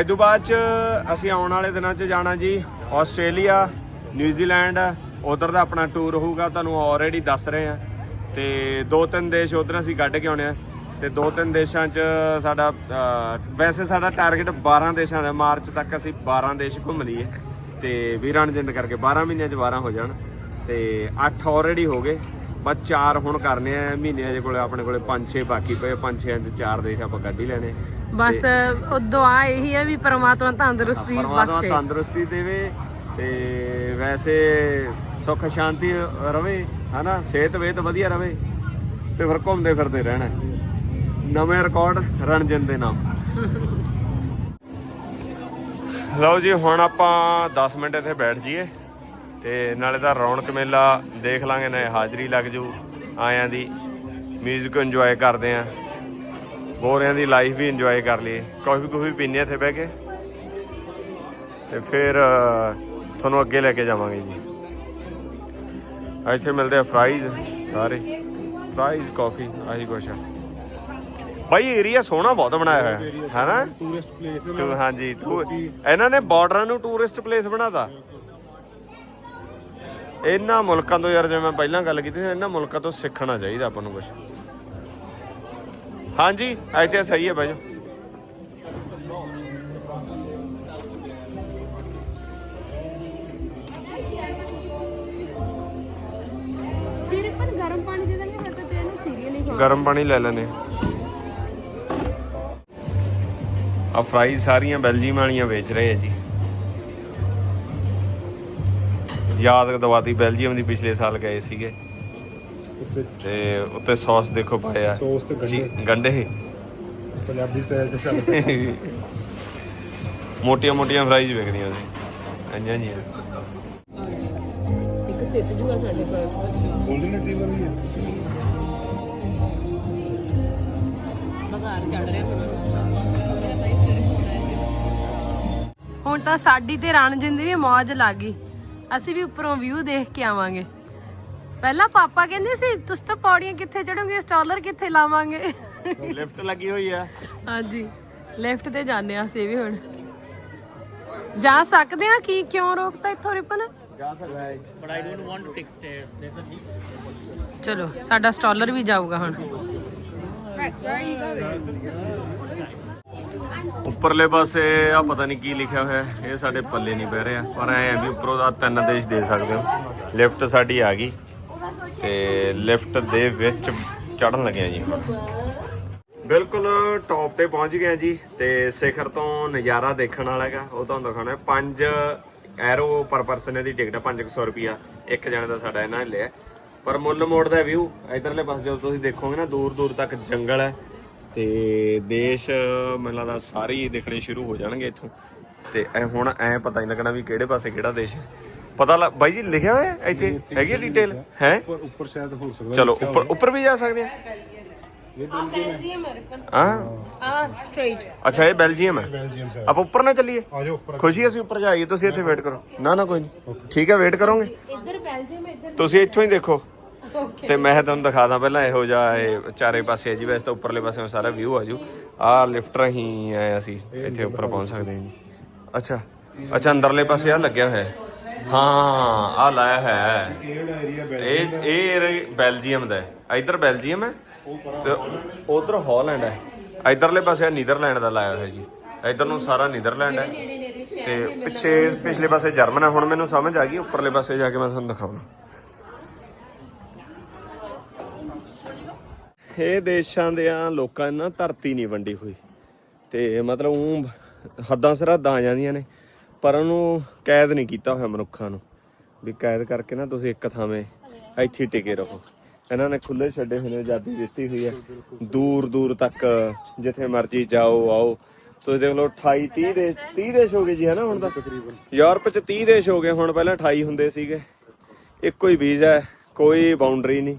ਅੱਜ ਬਾਅਦ ਚ ਅਸੀਂ ਆਉਣ ਵਾਲੇ ਦਿਨਾਂ ਚ ਜਾਣਾ ਜੀ। ਆਸਟ੍ਰੇਲੀਆ ਨਿਊਜ਼ੀਲੈਂਡ ਉਧਰ ਦਾ ਆਪਣਾ ਟੂਰ ਹੋਊਗਾ, ਤੁਹਾਨੂੰ ਆਲਰੇਡੀ ਦੱਸ ਰਹੇ ਆ ਤੇ ਦੋ ਤਿੰਨ ਦੇਸ਼ ਉਧਰ ਅਸੀਂ ਕੱਢ ਕੇ ਆਉਣੇ ਆ। ਤੇ ਦੋ ਤਿੰਨ ਦੇਸ਼ਾਂ ਚ ਸਾਡਾ ਵੈਸੇ ਸਾਡਾ ਟਾਰਗੇਟ 12 ਦੇਸ਼ਾਂ ਦਾ, ਮਾਰਚ ਤੱਕ ਅਸੀਂ 12 ਦੇਸ਼ ਘੁੰਮ ਲਈਏ। ਤੇ ਵੀਰਾਨ ਜਿੰਦ ਕਰਕੇ 12 ਮਹੀਨਿਆਂ ਚ 12 ਹੋ ਜਾਣ। ਤੇ 8 ਆਲਰੇਡੀ ਹੋ ਗਏ। ਬਸ 4 ਹੁਣ ਕਰਨੇ ਆ ਮਹੀਨਿਆਂ ਦੇ ਕੋਲੇ ਆਪਣੇ ਕੋਲੇ 5-6 ਬਾਕੀ ਪਏ 5-6 ਚ 4 ਦੇਸ਼ ਆਪਾਂ ਕੱਢ ਹੀ ਲੈਣੇ। ਬਸ ਉਹ ਦੁਆ ਇਹੀ ਹੈ ਵੀ ਪ੍ਰਮਾਤਮਾ ਤੰਦਰੁਸਤੀ ਪਰਮਾਤਮਾ ਬਖਸ਼ੇ। ਤੰਦਰੁਸਤੀ ਦੇਵੇ ਤੇ ਵੈਸੇ ਸੁੱਖ ਸ਼ਾਂਤੀ ਰਵੇ ਹਨਾ? ਸਿਹਤ ਵੇਤ ਵਧੀਆ ਰਵੇ ਤੇ ਫਿਰ ਘੁੰਮਦੇ ਫਿਰਦੇ ਰਹਿਣਾ। ਨਵੇਂ ਰਿਕਾਰਡ ਰਣਜਨ ਦੇ ਨਾਮ। ਲਓ ਜੀ ਹੁਣ ਆਪਾਂ 10 ਮਿੰਟ ਇੱਥੇ ਬੈਠ ਜਾਈਏ ਤੇ ਨਾਲੇ ਤਾਂ ਰੌਣਕ ਮੇਲਾ ਦੇਖ ਲਾਂਗੇ ਨਾ ਹਾਜ਼ਰੀ ਲੱਗ ਜੂ ਆਇਆਂ ਦੀ। 뮤직 ਇੰਜੋਏ ਕਰਦੇ ਆਂ। ਗੋਰਿਆਂ ਦੀ ਲਾਈਫ ਵੀ ਇੰਜੋਏ ਕਰ ਲਈਏ। ਕਾਫੀ ਕੁਫੀ ਪੀਨੇ ਇੱਥੇ ਬਹਿ ਕੇ? ਤੇ ਫਿਰ ਤੁਹਾਨੂੰ ਅੱਗੇ ਲੈ ਕੇ ਜਾਵਾਂਗੇ ਜੀ। ਇੱਥੇ ਮਿਲਦੇ ਆ ਫਰਾਈਜ਼ ਸਾਰੇ। ਫਰਾਈਜ਼ ਕਾਫੀ ਆਹੀ ਕੁਛ ਆ। ਬਾਈ ਏਰੀਆ ਸੋਹਣਾ ਬਹੁਤ ਬਣਾਇਆ ਹੋਇਆ। ਹੈ ਹੈਨਾ ਟੂਰਿਸਟ ਪਲੇਸ ਟੂ ਹਾਂਜੀ ਟੂ- ਇਹਨਾਂ ਨੇ ਬਾਰਡਰਾਂ ਨੂੰ ਟੂਰਿਸਟ ਪਲੇਸ ਬਣਾਤਾ। ਇਹਨਾਂ ਮੁਲਕਾਂ ਤੋਂ ਯਾਰ ਜਿਵੇਂ ਮੈਂ ਪਹਿਲਾਂ ਗੱਲ ਕੀਤੀ ਸੀ ਇਹਨਾਂ ਮੁਲਕਾਂ ਤੋਂ ਸਿੱਖਣਾ ਚਾਹੀਦਾ ਆਪਾਂ ਨੂੰ ਕੁਝ ਹਾਂਜੀ ਇੱਥੇ ਸਹੀ ਹੈ ਬਾਈ ਫਿਰ ਪਰ ਗਰਮ ਪਾਣੀ ਦੇ ਦੇਣਗੇ ਫਿਰ ਤਾਂ ਤੇ ਇਹਨੂੰ ਸੀਰੀਅਲ ਹੀ ਖਵਾ ਗਰਮ ਪਾਣੀ ਲੈ ਲੈਨੇ ਆ ਫਰਾਈ ਸਾਰੀਆਂ ਬੈਲਜੀਅਮ ਵਾਲੀਆਂ ਵੇਚ ਰਹੇ ਆ ਜੀ। ਯਾਦ ਦਵਾਤੀ ਬੈਲਜੀਅਮ ਦੀ ਪਿਛਲੇ ਸਾਲ ਗਏ ਸੀਗੇ। ਉੱਤੇ ਤੇ ਉੱਤੇ ਸੌਸ ਦੇਖੋ ਪਾਇਆ ਸੌਸ ਤੇ ਜੀ ਗੰਢੇ ਗੰਡੇ ਪੰਜਾਬੀ ਸਟਾਈਲ ਚ ਚੱਲਦੇ ਮੋਟੀਆਂ ਮੋਟੀਆਂ ਫਰਾਈਜ਼ ਵਿਕਦੀਆਂ ਸੀ ਹਾਂਜੀ ਹਾਂਜੀ। ਇੱਕ ਸਿੱਟ ਜੂਗਾ ਸਾਡੇ ਕੋਲ। ਗੋਲਡਨ ਰਿਟਰੀਵਰ ਵੀ ਹੈ। ਚੜ ਰਿਹਾ ਹੁਣ ਤਾਂ ਸਾਡੀ ਤੇ ਰਣਜਿੰਦ ਵੀ ਮੌਜ ਲੱਗ ਗਈ। ਅਸੀਂ ਵੀ ਉੱਪਰੋਂ ਵਿਊ ਦੇਖ ਕੇ ਆਵਾਂਗੇ। ਪਹਿਲਾਂ ਪਾਪਾ ਕਹਿੰਦੇ ਸੀ ਤੁਸੀਂ ਤਾਂ ਪੌੜੀਆਂ ਕਿੱਥੇ ਚੜੋਗੇ ਸਟਾਲਰ ਕਿੱਥੇ ਲਾਵਾਂਗੇ? ਲਿਫਟ ਲੱਗੀ ਹੋਈ ਆ। ਹਾਂਜੀ ਲਿਫਟ ਤੇ ਜਾਂਦੇ ਆ ਅਸੀਂ ਵੀ ਹੁਣ। ਜਾ ਸਕਦੇ ਆ ਕੀ ਕਿਉਂ ਰੋਕਤਾ ਇੱਥੋਂ ਰਿਪਨ? ਜਾ ਸਕਦਾ ਹੈ। ਚਲੋ ਸਾਡਾ ਸਟਾਲਰ ਵੀ ਜਾਊਗਾ ਹੁਣ। ਉੱਪਰਲੇ ਪਾਸੇ ਆ ਪਤਾ ਨਹੀਂ ਕੀ ਲਿਖਿਆ ਹੋਇਆ ਹੈ, ਇਹ ਸਾਡੇ ਪੱਲੇ ਨਹੀਂ ਬਹਿ ਰਿਹਾ ਪਰ ਐ ਵੀ ਉੱਪਰੋਂ ਦਾ ਤਿੰਨ ਦੇਸ਼ ਦੇ ਸਕਦੇ ਹੋ। ਲਿਫਟ ਸਾਡੀ ਆ ਗਈ। ਤੇ ਲਿਫਟ ਦੇ ਵਿੱਚ ਚੜਨ ਲੱਗੇ ਆ ਜੀ ਬਿਲਕੁਲ ਟੌਪ ਤੇ ਪਹੁੰਚ ਗਏ ਆ ਜੀ ਤੇ ਸਿਖਰ ਤੋਂ ਨਜ਼ਾਰਾ ਦੇਖਣ ਵਾਲਾ ਹੈਗਾ। ਉਹ ਤੁਹਾਨੂੰ ਦਿਖਾਉਣਾ ਪੰਜ ਐਰੋ ਪਰ ਪਰਸਨ ਦੀ ਟਿਕਟ 500 ਰੁਪਿਆ ਇੱਕ ਜਣੇ ਦਾ ਸਾਡਾ ਇਹਨਾਂ ਨੇ ਲਿਆ। ਪਰ ਮੁੱਲ ਮੋੜ ਦਾ ਵਿਊ ਇਧਰਲੇ ਪਾਸੇ ਜਦੋਂ ਤੁਸੀਂ ਦੇਖੋਗੇ ਨਾ ਦੂਰ ਦੂਰ ਤੱਕ ਜੰਗਲ ਹੈ। ਤੇ ਦੇਸ਼, ਮੈਨੂੰ ਲੱਗਦਾ ਸਾਰੇ ਹੀ ਦਿਖਣੇ ਸ਼ੁਰੂ ਹੋ ਜਾਣਗੇ ਇੱਥੋਂ। ਤੇ ਐ ਹੁਣ ਐ ਪਤਾ ਨਹੀਂ ਲੱਗਣਾ ਵੀ ਕਿਹੜੇ ਪਾਸੇ ਕਿਹੜਾ ਦੇਸ਼ ਹੈ। ਪਤਾ ਲੱਗ ਬਾਈ ਜੀ ਲਿਖਿਆ ਹੋਇਆ ਹੈ ਇੱਥੇ? ਹੈਗੀ ਡਿਟੇਲ ਹੈ? ਉੱਪਰ ਉੱਪਰ ਸ਼ਾਇਦ ਹੋ ਸਕਦਾ ਚਲੋ ਉੱਪਰ ਉੱਪਰ ਵੀ ਜਾ ਸਕਦੇ ਆ ਬੈਲਜੀਅਮ ਰਿਪਨ। ਹਾਂ। ਆ ਸਟ੍ਰੇਟ ਅੱਛਾ ਇਹ ਬੈਲਜੀਅਮ ਹੈ। ਬੈਲਜੀਅਮ ਆਪਾਂ ਉੱਪਰ ਨਾ ਚੱਲੀਏ। ਆ ਜਾਓ ਉੱਪਰ ਖੁਸ਼ੀ ਅਸੀਂ ਉੱਪਰ ਜਾਈਏ ਤੁਸੀਂ ਇੱਥੇ ਵੇਟ ਕਰੋ। ਨਾ ਨਾ ਕੋਈ ਨਹੀਂ। ਠੀਕ ਹੈ ਵੇਟ ਕਰੋਗੇ? ਇੱਧਰ ਬੈਲਜੀਅਮ ਇੱਧਰ ਤੁਸੀਂ ਇੱਥੋਂ ਹੀ ਦੇਖੋ। ਓਕੇ ਤੇ ਮੈਂ ਤੁਹਾਨੂੰ ਦਿਖਾਦਾ ਪਹਿਲਾਂ ਇਹੋ ਜਿਹਾ ਇਹ ਚਾਰੇ ਪਾਸੇ ਜੀ। ਵੈਸੇ ਤਾਂ ਉੱਪਰਲੇ ਪਾਸੇ ਸਾਰਾ ਵਿਊ ਆ ਜੂ। ਆਹ ਲਿਫਟ ਰਾਹੀਂ ਆਏ ਅਸੀਂ ਇੱਥੇ ਉੱਪਰ ਪਹੁੰਚ ਸਕਦੇ ਹਾਂ ਜੀ। ਅੱਛਾ। ਅੱਛਾ ਅੰਦਰਲੇ ਪਾਸੇ ਆ ਲੱਗਿਆ ਹੋਇਆ ਹੈ। ਹਾਂ ਆ ਲਾਇਆ ਹੈ। ਕਿਹੜਾ ਏਰੀਆ ਇਹ ਇਹ ਏਰੀਆ ਬੈਲਜੀਅਮ ਦਾ ਹੈ। ਇਧਰ ਬੈਲਜੀਅਮ ਹੈ ਤੇ ਉਧਰ ਹਾਲੈਂਡ ਹੈ। ਇਧਰਲੇ ਪਾਸੇ ਨੀਦਰਲੈਂਡ ਦਾ ਲਾਇਆ ਹੋਇਆ ਜੀ। ਇਧਰ ਨੂੰ ਸਾਰਾ ਨੀਦਰਲੈਂਡ ਹੈ। ਤੇ ਪਿੱਛੇ ਪਿਛਲੇ ਪਾਸੇ ਜਰਮਨ ਹੈ। ਹੁਣ ਮੈਨੂੰ ਸਮਝ ਆ ਗਈ ਉੱਪਰਲੇ ਪਾਸੇ ਜਾ ਕੇ ਮੈਂ ਤੁਹਾਨੂੰ ਦਿਖਾਉਣਾ। ਇਹ ਦੇਸ਼ਾਂ ਦੇ ਆ ਲੋਕਾਂ ਨੇ ਨਾ ਧਰਤੀ ਨਹੀਂ ਵੰਡੀ ਹੋਈ। ਤੇ ਮਤਲਬ ਉਹ ਹੱਦਾਂ ਸਰਹੱਦਾਂ ਆ ਜਾਂਦੀਆਂ ਨੇ। ਪਰ ਉਹਨੂੰ ਕੈਦ ਨਹੀਂ ਕੀਤਾ ਹੋਇਆ ਮਨੁੱਖਾਂ ਨੂੰ। ਵੀ ਕੈਦ ਕਰਕੇ ਨਾ ਤੁਸੀਂ ਇੱਕ ਥਾਵੇਂ ਇੱਥੇ ਟਿਕੇ ਰਹੋ। ਇਹਨਾਂ ਨੇ ਖੁੱਲੇ ਛੱਡੇ ਹੋਏ ਨੇ, ਆਜ਼ਾਦੀ ਦਿੱਤੀ ਹੋਈ ਹੈ। ਦੂਰ ਦੂਰ ਤੱਕ ਜਿੱਥੇ ਮਰਜ਼ੀ ਜਾਓ, ਆਓ। ਤੁਸੀਂ ਦੇਖ ਲਓ 28 30 ਦੇਸ਼ 30 ਦੇਸ਼ ਹੋ ਗਏ ਜੀ ਹਨਾ ਹੁਣ ਤਾਂ। ਤਕਰੀਬਨ ਯੂਰਪ ਚ 30 ਦੇਸ਼ ਹੋ ਗਏ, ਹੁਣ ਪਹਿਲਾਂ 28 ਹੁੰਦੇ ਸੀਗੇ। ਇੱਕੋ ਹੀ ਵੀਜ਼ਾ ਹੈ, ਕੋਈ ਬਾਉਂਡਰੀ ਨਹੀਂ।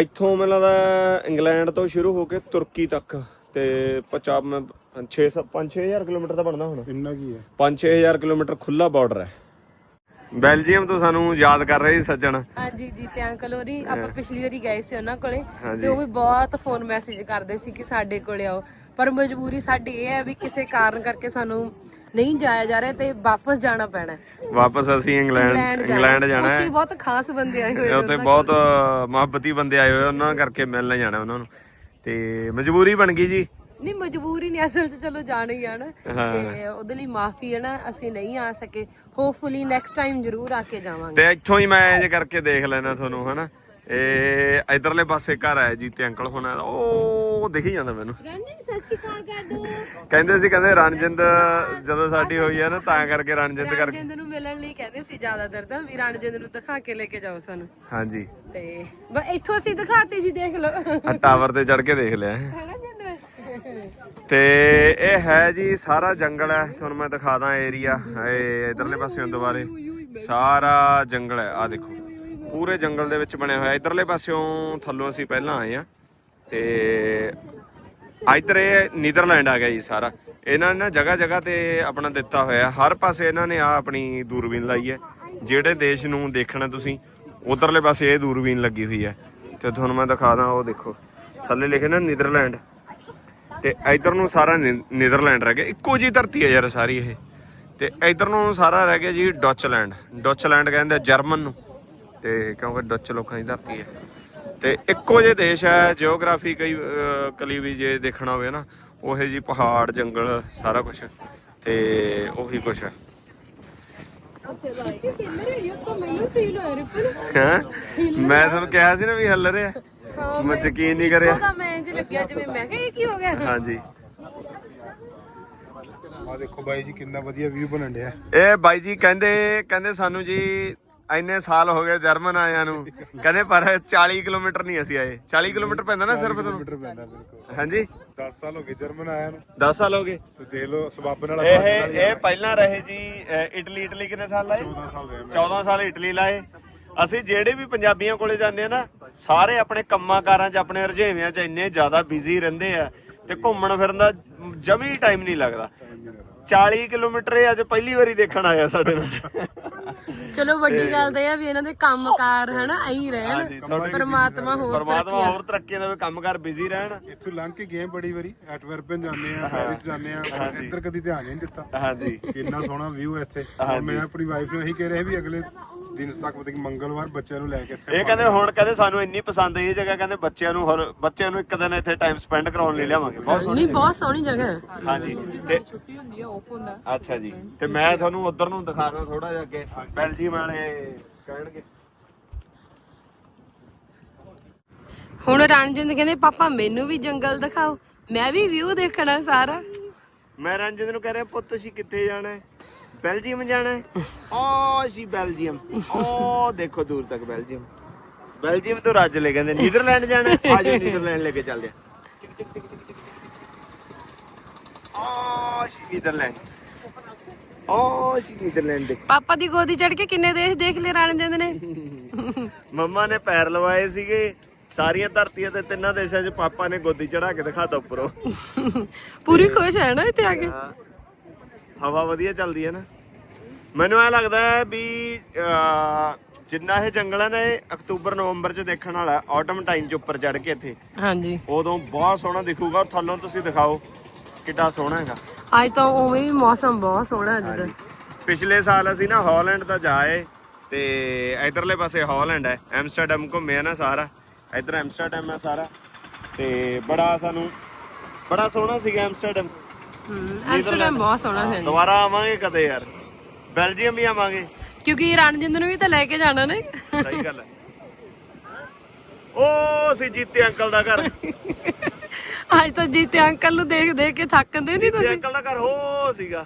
ਇੱਥੋਂ ਮੈਨੂੰ ਲੱਗਦਾ ਇੰਗਲੈਂਡ ਤੋਂ ਸ਼ੁਰੂ ਹੋ ਕੇ ਤੁਰਕੀ ਤੱਕ ਤੇ 50 6 5-6000 ਕਿਲੋਮੀਟਰ ਦਾ ਬਣਦਾ ਹੁਣ। ਇੰਨਾ ਕੀ ਹੈ? 5-6000 ਕਿਲੋਮੀਟਰ ਖੁੱਲਾ ਬਾਰਡਰ ਹੈ। ਬੈਲਜੀਅਮ ਤੋਂ ਸਾਨੂੰ ਯਾਦ ਕਰ ਰਹੇ ਸੀ ਸੱਜਣ। ਹਾਂਜੀ ਜੀ ਤੇ ਅੰਕਲ ਹੋਰੀ ਆਪਾਂ ਪਿਛਲੀ ਵਾਰੀ ਗਏ ਸੀ ਉਹਨਾਂ ਕੋਲੇ। ਤੇ ਉਹ ਵੀ ਬਹੁਤ ਫੋਨ ਮੈਸੇਜ ਕਰਦੇ ਸੀ ਕਿ ਸਾਡੇ ਕੋਲੇ ਆਓ। ਪਰ ਮਜਬੂਰੀ ਸਾਡੀ ਇਹ ਹੈ ਵੀ ਕਿਸੇ ਕਾਰਨ ਕਰਕੇ ਸਾਨੂੰ ਨਹੀਂ ਜਾਇਆ ਜਾ ਰਿਹਾ ਤੇ ਵਾਪਸ ਜਾਣਾ ਪੈਣਾ ਹੈ। ਵਾਪਸ ਅਸੀਂ ਇੰਗਲੈਂਡ ਇੰਗਲੈਂਡ ਜਾਣਾ ਉੱਥੇ ਹੈ ਬਹੁਤ ਖਾਸ ਬੰਦੇ ਆਏ ਹੋਏ ਨੇ ਉੱਥੇ ਬਹੁਤ ਮੁਹੱਬਤੀ ਬੰਦੇ ਆਏ ਹੋਏ ਉਹਨਾਂ ਕਰਕੇ ਮਿਲਣ ਜਾਣਾ ਉਹਨਾਂ ਨੂੰ। ਤੇ ਮਜਬੂਰੀ ਬਣ ਗਈ ਜੀ। ਨਹੀਂ ਮਜਬੂਰੀ ਨਹੀਂ ਅਸਲ 'ਚ ਚਲੋ ਜਾਣਾ ਹੀ ਆ ਨਾ। ਹਾਂ। ਤੇ ਉਹਦੇ ਲਈ ਮਾਫੀ ਹੈ ਨਾ ਅਸੀਂ ਨਹੀਂ ਆ ਸਕੇ। ਹੋਪਫੁਲੀ ਨੈਕਸਟ ਟਾਈਮ ਜ਼ਰੂਰ ਆ ਕੇ ਜਾਵਾਂਗੇ। ਤੇ ਇੱਥੋਂ ਹੀ ਮੈਂ ਇੰਜ ਕਰਕੇ ਦੇਖ ਲੈਣਾ ਤੁਹਾਨੂੰ ਹਨਾ? ਇਹ ਇਧਰਲੇ ਪਾਸੇ ਘਰ ਹੈ ਜੀ ਤੇ ਅੰਕਲ ਹੋਣਾ ਦਾ ਉਹ ਦਿਖ ਹੀ ਜਾਂਦਾ ਮੈਨੂੰ। ਰਣਜੀਤ ਸਤਿ ਸ਼੍ਰੀ ਅਕਾਲ ਕਰ ਦੋ। ਕਹਿੰਦੇ ਸੀ ਕਹਿੰਦੇ ਰਣਜਿੰਦ ਜਦੋਂ ਸਾਡੀ ਹੋਈ ਹੈ ਨਾ ਤਾਂ ਕਰਕੇ ਰਣਜਿੰਦ ਕਰਕੇ ਰਣਜਿੰਦ ਨੂੰ ਮਿਲਣ ਲਈ ਕਹਿੰਦੇ ਸੀ ਜ਼ਿਆਦਾਤਰ ਤਾਂ ਵੀ ਰਣਜਿੰਦ ਨੂੰ ਦਿਖਾ ਕੇ ਲੈ ਕੇ ਜਾਓ ਸਾਨੂੰ। ਹਾਂਜੀ। ਤੇ ਬਸ ਇੱਥੋਂ ਅਸੀਂ ਦਿਖਾਤੇ ਜੀ ਦੇਖ ਲਓ। ਆ ਟਾਵਰ ਤੇ ਚੜ ਕੇ ਦੇਖ ਲਿਆ। ਹੈਨਾ ਜਿੰਦ ਤੇ ਇਹ ਹੈ ਜੀ ਸਾਰਾ ਜੰਗਲ ਹੈ। ਤੁਹਾਨੂੰ ਮੈਂ ਦਿਖਾ ਦਾਂ ਏਰੀਆ ਇਹ ਇਧਰਲੇ ਪਾਸਿਓਂ ਦੁਬਾਰੇ ਸਾਰਾ ਜੰਗਲ ਹੈ। ਆ ਦੇਖੋ, ਪੂਰੇ ਜੰਗਲ ਦੇ ਵਿੱਚ ਬਣਿਆ ਹੋਇਆ। ਇਧਰਲੇ ਪਾਸਿਓਂ ਥੱਲੋਂ ਅਸੀਂ ਪਹਿਲਾਂ ਆਏ ਆ ਤੇ ਇਧਰ ਇਹ ਨੀਦਰਲੈਂਡ ਆ ਗਿਆ ਜੀ ਸਾਰਾ। ਇਹਨਾਂ ਨੇ ਨਾ ਜਗ੍ਹਾ ਜਗ੍ਹਾ ਤੇ ਆਪਣਾ ਦਿੱਤਾ ਹੋਇਆ ਹਰ ਪਾਸੇ ਇਹਨਾਂ ਨੇ ਆ ਆਪਣੀ ਦੂਰਬੀਨ ਲਾਈ ਹੈ। ਜਿਹੜੇ ਦੇਸ਼ ਨੂੰ ਦੇਖਣਾ ਤੁਸੀਂ, ਉਧਰਲੇ ਪਾਸੇ ਇਹ ਦੂਰਬੀਨ ਲੱਗੀ ਹੋਈ ਹੈ। ਤੇ ਤੁਹਾਨੂੰ ਮੈਂ ਦਿਖਾ ਦਾਂ, ਉਹ ਦੇਖੋ। ਥੱਲੇ ਲਿਖੇ ਨਾ ਨੀਦਰਲੈਂਡ ਤੇ ਇਧਰ ਨੂੰ ਸਾਰਾ ਨੀਦਰਲੈਂਡ ਰਹਿ ਗਿਆ। ਇੱਕੋ ਜੀ ਧਰਤੀ ਹੈ ਯਾਰ ਸਾਰੀ ਇਹ। ਤੇ ਇਧਰ ਨੂੰ ਸਾਰਾ ਰਹਿ ਗਿਆ ਜੀ ਡੱਚਲੈਂਡ ਡੱਚਲੈਂਡ ਕਹਿੰਦੇ ਜਰਮਨ ਨੂੰ। ਤੇ ਕਿਉਂਕਿ ਡੱਚ ਲੋਕਾਂ ਦੀ ਧਰਤੀ ਹੈ। ਤੇ ਇੱਕੋ ਜਿਹੇ ਦੇਸ਼ ਹੈ ਜਿਓਗ੍ਰਾਫੀ ਕਈ ਕਲੀ ਵੀ ਜੇ ਦੇਖਣਾ ਹੋਵੇ ਨਾ ਉਹੇ ਜੀ ਪਹਾੜ ਜੰਗਲ ਸਾਰਾ ਕੁਝ ਤੇ ਉਹੀ ਕੁਝ ਹੈ। ਸੱਚੀ ਹਿੱਲ ਰਹੀ ਹੋ ਤਾਂ ਮੈਨੂੰ ਫੀਲ ਹੋ? ਰਿਹਾ ਹੈਂ? ਮੈਂ ਤੁਹਾਨੂੰ ਕਿਹਾ ਸੀ ਨਾ ਵੀ ਹੱਲ ਰਿਹਾ ਹਾਂ ਮੈਂ ਯਕੀਨ ਨਹੀਂ ਕਰਿਆ? ਉਹਦਾ ਮੈਂ ਇੰਜ ਲੱਗਿਆ ਜਿਵੇਂ ਮੈਂ ਕਿਹਾ ਇਹ ਕੀ ਹੋ ਗਿਆ? ਹਾਂਜੀ। ਆ ਦੇਖੋ ਬਾਈ ਜੀ ਕਿੰਨਾ ਵਧੀਆ ਵਿਊ ਬਣਨ ਡਿਆ। ਇਹ ਬਾਈ ਜੀ ਕਹਿੰਦੇ ਕਹਿੰਦੇ ਸਾਨੂੰ ਜੀ ਇੰਨੇ ਸਾਲ ਹੋ ਗਏ ਜਰਮਨ ਆਇਆਂ ਨੂੰ। ਕਹਿੰਦੇ ਪਰ 40 ਕਿਲੋਮੀਟਰ ਨਹੀਂ ਅਸੀਂ ਆਏ। 40 ਕਿਲੋਮੀਟਰ ਪੈਂਦਾ ਨਾ ਸਿਰਫ ਤੁਹਾਨੂੰ? ਕਿਲੋਮੀਟਰ ਪੈਂਦਾ ਬਿਲਕੁਲ। ਹਾਂਜੀ। 10 ਸਾਲ ਹੋ ਗਏ ਜਰਮਨ ਆਇਆ ਨੂੰ। 10 ਸਾਲ ਹੋ ਗਏ। ਤੇ ਦੇਖ ਲਓ ਸਬੱਬ ਨਾਲ ਇਹ ਇਹ ਪਹਿਲਾਂ ਰਹੇ ਜੀ ਅ, ਇਟਲੀ ਇਟਲੀ ਕਿੰਨੇ ਸਾਲ ਲਾਏ? 14 ਸਾਲ ਰਹੇ 14 ਸਾਲ ਇਟਲੀ ਲਾਏ। ਅਸੀਂ ਜਿਹੜੇ ਵੀ ਪੰਜਾਬੀਆਂ ਕੋਲੇ ਜਾਂਦੇ ਆ ਨਾ ਸਾਰੇ ਆਪਣੇ ਕੰਮਾਂ ਕਾਰਾਂ 'ਚ ਆਪਣੇ ਰੁਝੇਵਿਆਂ 'ਚ ਇੰਨੇ ਜ਼ਿਆਦਾ ਬਿਜ਼ੀ ਰਹਿੰਦੇ ਆ ਤੇ ਘੁੰਮਣ ਫਿਰਨ ਦਾ ਜਮੀ ਟਾਈਮ ਨਹੀਂ ਲੱਗਦਾ। 40 ਕਿਲੋਮੀਟਰ ਇਹ ਅੱਜ ਪਹਿਲੀ ਵਾਰੀ ਦੇਖਣ ਆਇਆ ਸਾਡੇ ਨਾਲ। ਚਲੋ ਵੱਡੀ ਗੱਲ ਤਾਂ ਇਹ ਆ ਵੀ ਇਹਨਾਂ ਦੇ ਕੰਮਕਾਰ ਹਨਾ ਐਂ ਰਹਿਣ ਪਰਮਾਤਮਾ ਹੋਰ ਪਰਮਾਤਮਾ ਹੋਰ ਤਰੱਕੀਆਂ ਦੇਵੇ ਕੰਮਕਾਰ ਬਿਜ਼ੀ ਰਹਿਣ। ਇੱਥੋਂ ਲੰਘ ਕੇ ਗਏ ਬੜੀ ਵਾਰੀ ਐਟਵਰਪਨ ਜਾਂਦੇ ਆ ਪੈਰਿਸ ਜਾਂਦੇ ਆ ਇੱਧਰ ਕਦੀ ਧਿਆਨ ਨਹੀਂ ਦਿੱਤਾ। ਹਾਂਜੀ। ਕਿੰਨਾ ਸੋਹਣਾ ਵਿਊ ਹੈ ਇੱਥੇ। ਮੈਂ ਆਪਣੀ ਵਾਈਫ ਨੂੰ ਇਹੀ ਕਹਿ ਰਿਹਾ ਵੀ ਅਗਲੇ ਦਿਨ ਤੱਕ ਮਤਲਬ ਕਿ ਮੰਗਲਵਾਰ ਬੱਚਿਆਂ ਨੂੰ ਲੈ ਕੇ ਇੱਥੇ ਇਹ ਕਹਿੰਦੇ ਹੁਣ ਕਹਿੰਦੇ ਸਾਨੂੰ ਇੰਨੀ ਪਸੰਦ ਆਈ ਇਹ ਜਗ੍ਹਾ ਕਹਿੰਦੇ ਬੱਚਿਆਂ ਨੂੰ ਹੋਰ ਬੱਚਿਆਂ ਨੂੰ ਇੱਕ ਦਿਨ ਇੱਥੇ ਟਾਈਮ ਸਪੈਂਡ ਕਰਾਉਣ ਲਈ ਲਿਆਵਾਂਗੇ। ਬਹੁਤ ਸੋਹਣੀ ਨਹੀਂ ਬਹੁਤ ਸੋਹਣੀ ਜਗ੍ਹਾ ਹੈ। ਹਾਂਜੀ ਤੇ ਛੁੱਟੀ ਹੁੰਦੀ ਹੈ ਆਫ ਹੁੰਦਾ। ਅੱਛਾ ਜੀ। ਤੇ ਮੈਂ ਤੁਹਾਨੂੰ ਉਧਰ ਨੂੰ ਦਿਖਾਣਾ ਥੋੜਾ ਜਿਹਾ ਅੱਗੇ। ਬੈਲਜੀਅਮ ਵਾਲੇ ਕਹਿਣਗੇ। ਹੁਣ ਰਣਜਿੰਦ ਕਹਿੰਦੇ ਪਾਪਾ ਮੈਨੂੰ ਵੀ ਜੰਗਲ ਦਿਖਾਓ। ਮੈਂ ਵੀ ਵਿਊ ਦੇਖਣਾ ਸਾਰਾ। ਮੈਂ ਰਣਜਿੰਦ ਨੂੰ ਕਹਿ ਰਿਹਾ ਪੁੱਤ ਤੁਸੀਂ ਕਿੱਥੇ ਜਾਣਾ ਹੈ? ਬੈਲਜੀਅਮ ਜਾਣਾ ਹੈ? ਓ ਸੀ ਬੈਲਜੀਅਮ। ਓ ਦੇਖੋ ਦੂਰ ਤੱਕ ਬੈਲਜੀਅਮ। ਬੈਲਜੀਅਮ ਤੋਂ ਰੱਜ ਲੈ ਕਹਿੰਦੇ ਨੀਦਰਲੈਂਡ ਜਾਣਾ ਹੈ? ਆ ਜਾਓ ਨੀਦਰਲੈਂਡ ਲੈ ਕੇ ਚੱਲਦੇ ਆ ਓ ਸੀ ਨੀਦਰਲੈਂਡ। ਓ ਸੀ ਨੀਦਰਲੈਂਡ ਦੇਖੋ। ਪਾਪਾ ਦੀ ਗੋਦੀ ਚੜ ਕੇ ਕਿੰਨੇ ਦੇਸ਼ ਦੇਖ ਲਏ ਰਣਜਿੰਦ ਨੇ? ਮੰਮਾ ਨੇ ਪੈਰ ਲਵਾਏ ਸੀਗੇ। ਸਾਰੀਆਂ ਧਰਤੀਆਂ ਤੇ ਤਿੰਨਾਂ ਦੇਸ਼ਾਂ 'ਚ ਪਾਪਾ ਨੇ ਗੋਦੀ ਚੜਾ ਕੇ ਦਿਖਾਤਾ ਉੱਪਰੋਂ। ਪੂਰੀ ਖੁਸ਼ ਹੈ ਨਾ ਇੱਥੇ ਆ ਕੇ? ਹਾਂ। ਹਵਾ ਵਧੀਆ ਚੱਲਦੀ ਹੈ ਨਾ। ਮੈਨੂੰ ਐ ਲੱਗਦਾ ਹੈ ਵੀ ਜਿੰਨਾ ਇਹ ਜੰਗਲ ਹੈ ਨਾ ਇਹ ਅਕਤੂਬਰ ਨਵੰਬਰ 'ਚ ਦੇਖਣ ਵਾਲਾ ਆਟਮ ਟਾਈਮ 'ਚ ਉੱਪਰ ਚੜ ਕੇ ਇੱਥੇ। ਹਾਂਜੀ। ਉਦੋਂ ਬਹੁਤ ਸੋਹਣਾ ਦਿਖੂਗਾ। ਥੱਲੋਂ ਤੁਸੀਂ ਦਿਖਾਓ ਕਿੱਡਾ ਸੋਹਣਾ ਹੈਗਾ। ਅੱਜ ਤਾਂ ਉਵੇਂ ਵੀ ਮੌਸਮ ਬਹੁਤ ਸੋਹਣਾ ਅੱਜ ਦਾ ਪਿਛਲੇ ਸਾਲ ਅਸੀਂ ਨਾ ਹਾਲੈਂਡ ਦਾ ਜਾਏ ਤੇ ਇਧਰਲੇ ਪਾਸੇ ਹਾਲੈਂਡ ਹੈ। ਐਮਸਟਰਡਮ ਘੁੰਮਿਆ ਨਾ ਸਾਰਾ। ਇਧਰ ਐਮਸਟਰਡਮ ਹੈ ਸਾਰਾ। ਤੇ ਬੜਾ ਸਾਨੂੰ ਬੜਾ ਸੋਹਣਾ ਸੀਗਾ ਐਮਸਟਰਡਮ। ਐਮਸਟਰਡਮ ਬਹੁਤ ਸੋਹਣਾ ਸੀ। ਦੁਬਾਰਾ ਆਵਾਂਗੇ ਕਦੇ ਯਾਰ। ਬੈਲਜੀਅਮ ਵੀ ਆਵਾਂਗੇ। ਕਿਉਂਕਿ ਰਣਜਿੰਦ ਨੂੰ ਵੀ ਤਾਂ ਲੈ ਕੇ ਜਾਣਾ ਨੇ। ਸਹੀ ਗੱਲ ਹੈ। ਉਹ ਸੀ ਜੀਤੇ ਅੰਕਲ ਦਾ ਘਰ। ਅੱਜ ਤਾਂ ਜੀਤੇ ਅੰਕਲ ਨੂੰ ਦੇਖ ਦੇਖ ਕੇ ਥੱਕਦੇ ਨਹੀਂ ਜੀਤੇ ਤੁਸੀਂ। ਅੰਕਲ ਦਾ ਘਰ ਹੋ ਸੀਗਾ।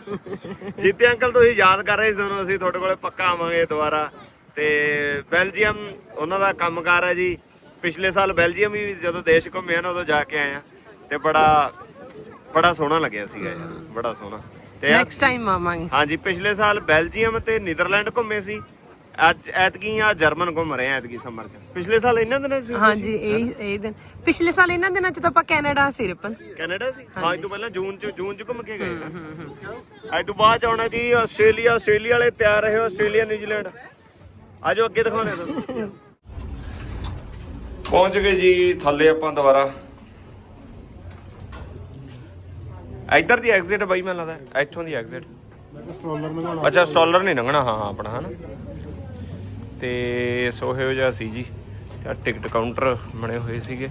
ਜੀਤੇ ਅੰਕਲ ਤੁਸੀਂ ਯਾਦ ਕਰ ਰਹੇ ਸੀ ਤੁਹਾਨੂੰ ਅਸੀਂ ਤੁਹਾਡੇ ਕੋਲੇ ਪੱਕਾ ਆਵਾਂਗੇ ਦੁਬਾਰਾ। ਤੇ ਬੈਲਜੀਅਮ ਉਹਨਾਂ ਦਾ ਕੰਮਕਾਰ ਹੈ ਜੀ। ਪਿਛਲੇ ਸਾਲ ਬੈਲਜੀਅਮ ਵੀ ਜਦੋਂ ਦੇਸ਼ ਘੁੰਮਿਆ ਨਾ ਉਦੋਂ ਜਾ ਕੇ ਆਏ ਆ। ਤੇ ਬੜਾ ਬੜਾ ਸੋਹਣਾ ਲੱਗਿਆ ਸੀਗਾ ਯਾਰ ਬੜਾ ਸੋਹਣਾ। ਤੇ ਆ- ਨੈਕਸਟ ਟਾਈਮ ਆਵਾਂਗੇ। ਹਾਂਜੀ ਪਿਛਲੇ ਸਾਲ ਬੈਲਜੀਅਮ ਤੇ ਨੀਦਰਲੈਂਡ ਘੁੰਮੇ ਸੀ। ਅੱਜ ਐਤਕੀ ਆ ਜਰਮਨ ਘੁੰਮ ਰਹੇ ਆ ਐਤਕੀ ਸਮਰ ਚ। ਪਿਛਲੇ ਸਾਲ ਇਹਨਾਂ ਦਿਨਾਂ ਸੀ ਹਾਂਜੀ ਇਹ ਇਹ ਦਿਨ। ਪਿਛਲੇ ਸਾਲ ਇਹਨਾਂ ਦਿਨਾਂ ਚ ਤਾਂ ਆਪਾਂ ਕੈਨੇਡਾ ਸੀ ਰਿਪਨ ਕੈਨੇਡਾ ਸੀ? ਹਾਂ ਇਹ ਤੋਂ ਪਹਿਲਾਂ ਜੂਨ ਚ ਜੂਨ ਚ ਘੁੰਮ ਕੇ ਗਏ ਨਾ। ਅੱਜ ਤੋਂ ਬਾਅਦ ਚ ਆਉਣਾ ਜੀ ਆਸਟ੍ਰੇਲੀਆ। ਆਸਟ੍ਰੇਲੀਆ ਵਾਲੇ ਤਿਆਰ ਰਹੇ ਆਸਟ੍ਰੇਲੀਆ ਨਿਊਜ਼ੀਲੈਂਡ। ਆਜੋ ਅੱਗੇ ਦਿਖਾਉਣੇ ਤੁਹਾਨੂੰ। ਪਹੁੰਚ ਗਏ ਜੀ ਥੱਲੇ ਆਪਾਂ ਦੁਬਾਰਾ। ਇੱਧਰ ਦੀ ਐਗਜ਼ਿਟ ਬਾਈ ਮੈਨੂੰ ਲੱਗਦਾ। ਇੱਥੋਂ ਦੀ ਐਗਜ਼ਿਟ ਅੱਛਾ ਸਟਾਲਰ ਨਹੀਂ ਲੰਘਣਾ। ਹਾਂ ਹਾਂ ਆਪਣਾ ਹਨਾ। ਤੇ ਸੋ ਇਹੋ ਜਿਹਾ ਸੀ ਜੀ। ਤੇ ਟਿਕਟ ਕਾਊਂਟਰ ਬਣੇ ਹੋਏ ਸੀਗੇ।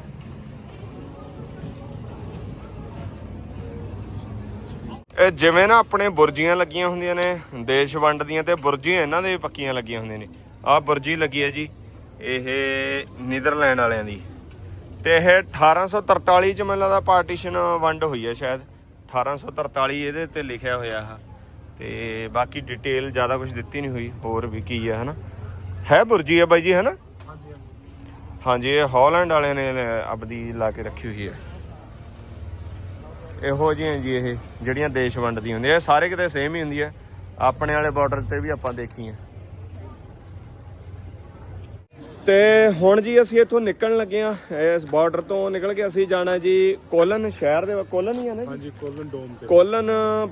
ਇਹ ਜਿਵੇਂ ਨਾ ਆਪਣੇ ਬੁਰਜੀਆਂ ਲੱਗੀਆਂ ਹੁੰਦੀਆਂ ਨੇ ਦੇਸ਼ ਵੰਡ ਦੀਆਂ ਤੇ ਬੁਰਜੀਆਂ ਇਹਨਾਂ ਦੇ ਪੱਕੀਆਂ ਲੱਗੀਆਂ ਹੁੰਦੀਆਂ ਨੇ। ਆਹ ਬੁਰਜੀ ਲੱਗੀ ਹੈ ਜੀ ਇਹ ਨੀਦਰਲੈਂਡ ਵਾਲਿਆਂ ਦੀ। ਤੇ ਇਹ 1843 ਚ ਮੈਨੂੰ ਲੱਗਦਾ ਪਾਰਟੀਸ਼ਨ ਵੰਡ ਹੋਈ ਹੈ ਸ਼ਾਇਦ। 1843 ਇਹਦੇ ਤੇ ਲਿਖਿਆ ਹੋਇਆ ਆ। ਤੇ ਬਾਕੀ ਡਿਟੇਲ ਜ਼ਿਆਦਾ ਕੁਝ ਦਿੱਤੀ ਨਹੀਂ ਹੋਈ ਹੋਰ ਵੀ ਕੀ ਆ ਹਨਾ? ਹੈ ਬੁਰਜੀ ਹੈ ਬਾਈ ਜੀ ਹਨਾ? ਹਾਂਜੀ ਇਹ ਹਾਲੈਂਡ ਵਾਲਿਆਂ ਨੇ ਆਪਦੀ ਲਾ ਕੇ ਰੱਖੀ ਹੋਈ ਹੈ ਇਹੋ ਜਿਹੀਆਂ ਜੀ ਇਹ ਜਿਹੜੀਆਂ ਦੇਸ਼ ਵੰਡ ਦੀਆਂ ਹੁੰਦੀਆਂ ਇਹ ਸਾਰੇ ਕਿਤੇ ਸੇਮ ਹੀ ਹੁੰਦੀ ਹੈ ਆਪਣੇ ਵਾਲੇ ਬਾਰਡਰ ਤੇ ਵੀ ਆਪਾਂ ਦੇਖੀਆਂ। ਤੇ ਹੁਣ ਜੀ ਅਸੀਂ ਇੱਥੋਂ ਨਿਕਲਣ ਲੱਗੇ ਆ ਇਸ ਬਾਰਡਰ ਤੋਂ ਨਿਕਲ ਕੇ ਅਸੀਂ ਜਾਣਾ ਜੀ ਕੋਲਨ ਸ਼ਹਿਰ ਦੇ ਕੋਲਨ ਹੀ ਆ ਨਾ ਜੀ? ਹਾਂਜੀ ਕੋਲਨ ਡੋਮ ਤੇ। ਕੋਲਨ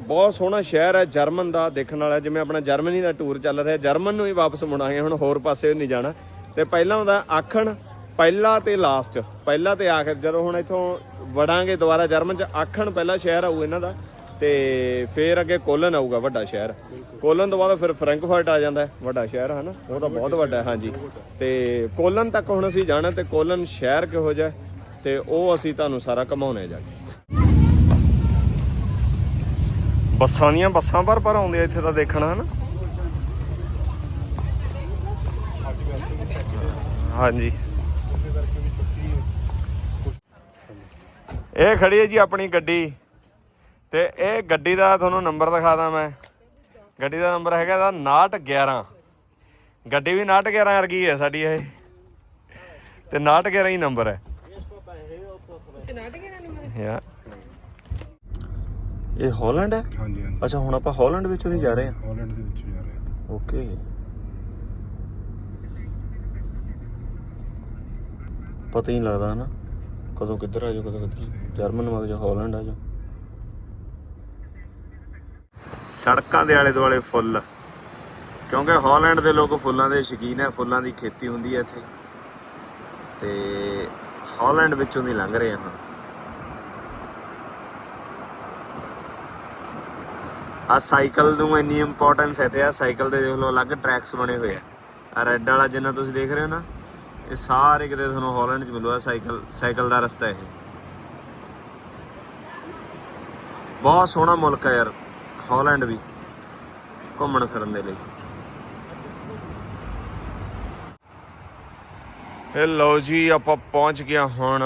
ਬਹੁਤ ਸੋਹਣਾ ਸ਼ਹਿਰ ਹੈ ਜਰਮਨ ਦਾ ਦੇਖਣ ਵਾਲਾ ਜਿਵੇਂ ਆਪਣਾ ਜਰਮਨੀ ਦਾ ਟੂਰ ਚੱਲ ਰਿਹਾ ਜਰਮਨ ਨੂੰ ਹੀ ਵਾਪਸ ਮੁੜਾਂਗੇ ਹੁਣ ਹੋਰ ਪਾਸੇ ਨਹੀਂ ਜਾਣਾ। ਤੇ ਪਹਿਲਾਂ ਹੁੰਦਾ ਆਖਣ ਪਹਿਲਾ ਤੇ ਲਾਸਟ ਪਹਿਲਾ ਤੇ ਆਖਰ ਜਦੋਂ ਹੁਣ ਇੱਥੋਂ ਵੜਾਂਗੇ ਦੁਬਾਰਾ ਜਰਮਨ ਚ ਆਖਣ ਪਹਿਲਾ ਸ਼ਹਿਰ ਆਊ ਇਹਨਾਂ ਦਾ। ਤੇ ਫੇਰ ਅੱਗੇ ਕੋਲਨ ਆਊਗਾ ਵੱਡਾ ਸ਼ਹਿਰ। ਕੋਲਨ ਤੋਂ ਬਾਅਦ ਫਿਰ ਫਰੈਂਕਫਰਟ ਆ ਜਾਂਦਾ ਵੱਡਾ ਸ਼ਹਿਰ ਹੈ ਨਾ ਉਹ ਤਾਂ ਬਹੁਤ ਵੱਡਾ ਹੈ ਹਾਂਜੀ। ਤੇ ਕੋਲਨ ਤੱਕ ਹੁਣ ਅਸੀਂ ਜਾਣਾ ਤੇ ਕੋਲਨ ਸ਼ਹਿਰ ਕਿਹੋ ਜਿਹਾ ਤੇ ਉਹ ਅਸੀਂ ਤੁਹਾਨੂੰ ਸਾਰਾ ਘਮਾਉਣੇ ਜਾ ਕੇ। ਬੱਸਾਂ ਦੀਆਂ ਬੱਸਾਂ ਭਰ ਭਰ ਆਉਂਦੇ ਇੱਥੇ ਤਾਂ ਦੇਖਣਾ ਹਨਾ? ਹਾਂਜੀ। ਇਹ ਖੜੀ ਹੈ ਜੀ ਆਪਣੀ ਗੱਡੀ। ਤੇ ਇਹ ਗੱਡੀ ਦਾ ਤੁਹਾਨੂੰ ਨੰਬਰ ਦਿਖਾਦਾ ਮੈਂ। ਗੱਡੀ ਦਾ ਨੰਬਰ ਹੈਗਾ ਦਾ 6911 ਗੱਡੀ ਵੀ 6911 ਵਰਗੀ ਹੈ ਸਾਡੀ ਇਹ। ਤੇ 6911 ਹੀ ਨੰਬਰ ਹੈ। ਯਾ। ਇਹ ਹਾਲੈਂਡ ਹੈ? ਹਾਂਜੀ ਹਾਂਜੀ। ਅੱਛਾ ਹੁਣ ਆਪਾਂ ਹਾਲੈਂਡ ਵਿੱਚੋਂ ਦੀ ਜਾ ਰਹੇ ਹਾਂ। ਹਾਲੈਂਡ ਦੇ ਵਿੱਚ ਜਾ ਰਹੇ ਹਾਂ। ਓਕੇ। ਪਤਾ ਹੀ ਨਹੀਂ ਲੱਗਦਾ ਹਨਾ। ਕਦੋਂ ਕਿੱਧਰ ਆ ਜਾਓ ਕਦੋਂ ਕਿੱਧਰ ਜਰਮਨ ਮਗ ਜਾ ਹਾਲੈਂਡ ਆ ਜਾ ਸੜਕਾਂ ਦੇ ਆਲੇ ਦੁਆਲੇ ਫੁੱਲ। ਕਿਉਂਕਿ ਹਾਲੈਂਡ ਦੇ ਲੋਕ ਫੁੱਲਾਂ ਦੇ ਸ਼ੌਕੀਨ ਹੈ, ਫੁੱਲਾਂ ਦੀ ਖੇਤੀ ਹੁੰਦੀ ਹੈ ਇੱਥੇ। ਤੇ ਹਾਲੈਂਡ ਵਿੱਚੋਂ ਦੀ ਲੰਘ ਰਹੇ ਹਾਂ ਆ ਸਾਈਕਲ ਨੂੰ ਇੰਨੀ ਇੰਪੋਰਟੈਂਸ ਹੈ ਤੇ ਆ ਸਾਈਕਲ ਦੇ ਦੇਖ ਲਓ, ਅਲੱਗ ਟਰੈਕਸ ਬਣੇ ਹੋਏ ਆ। ਆ ਰੈੱਡ ਵਾਲਾ ਜਿੰਨਾ ਤੁਸੀਂ ਦੇਖ ਰਹੇ ਹੋ ਨਾ, ਇਹ ਸਾਰੇ ਕਿਤੇ ਤੁਹਾਨੂੰ ਹਾਲੈਂਡ 'ਚ ਮਿਲੂਗਾ, ਸਾਈਕਲ ਸਾਈਕਲ ਦਾ ਰਸਤਾ ਇਹ। ਬਹੁਤ ਸੋਹਣਾ ਮੁਲਕ ਹੈ ਯਾਰ। ਹਾਲੈਂਡ ਵੀ ਘੁੰਮਣ ਫਿਰਨ ਦੇ ਲਈ। ਹੈਲੋ ਜੀ ਆਪਾਂ ਪਹੁੰਚ ਗਿਆ ਹੁਣ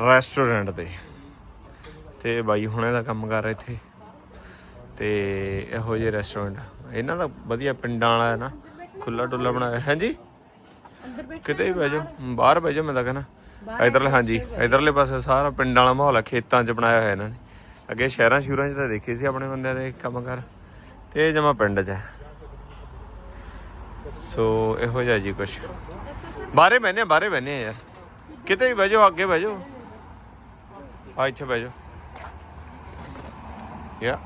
ਰੈਸਟੋਰੈਂਟ ਤੇ। ਤੇ ਬਾਈ ਹੁਣੇ ਦਾ ਕੰਮ ਕਰ ਰਹੇ ਇੱਥੇ। ਤੇ ਇਹੋ ਜਿਹੇ ਰੈਸਟੋਰੈਂਟ ਇਹਨਾਂ ਦਾ ਵਧੀਆ ਪਿੰਡਾਂ ਵਾਲਾ ਹੈ ਨਾ ਖੁੱਲਾ ਡੁੱਲਾ ਬਣਾਇਆ। ਹੈ ਜੀ ਕਿਤੇ ਵੀ ਬਹਿ ਜਾਓ। ਬਾਹਰ ਬਹਿ ਜਾਓ ਮੈਂ ਤਾਂ ਕਹਿੰਦਾ। ਇਧਰਲੇ ਹਾਂਜੀ। ਇਧਰਲੇ ਪਾਸੇ ਸਾਰਾ ਪਿੰਡਾਂ ਵਾਲਾ ਮਾਹੌਲ ਹੈ ਖੇਤਾਂ 'ਚ ਬਣਾਇਆ ਹੋਇਆ ਇਹਨਾਂ ਨੇ। ਅੱਗੇ ਸ਼ਹਿਰਾਂ ਸ਼ੂਰਾਂ 'ਚ ਤਾਂ ਦੇਖੇ ਸੀ ਆਪਣੇ ਬੰਦਿਆਂ ਦੇ ਕੰਮ ਕਰ ਤੇ ਇਹ ਜਮਾ ਪਿੰਡ 'ਚ ਹੈ। ਸੋ ਇਹੋ ਜਿਹਾ ਜੀ ਕੁਛ। ਆ, ਬਾਹਰੇ ਬਹਿਨੇ ਆ ਯਾਰ। ਕਿਤੇ ਵੀ ਬਹਿ ਅੱਗੇ ਬਹਿ ਜਾਓ ਆ ਇੱਥੇ ਬਹਿ ਯਾ।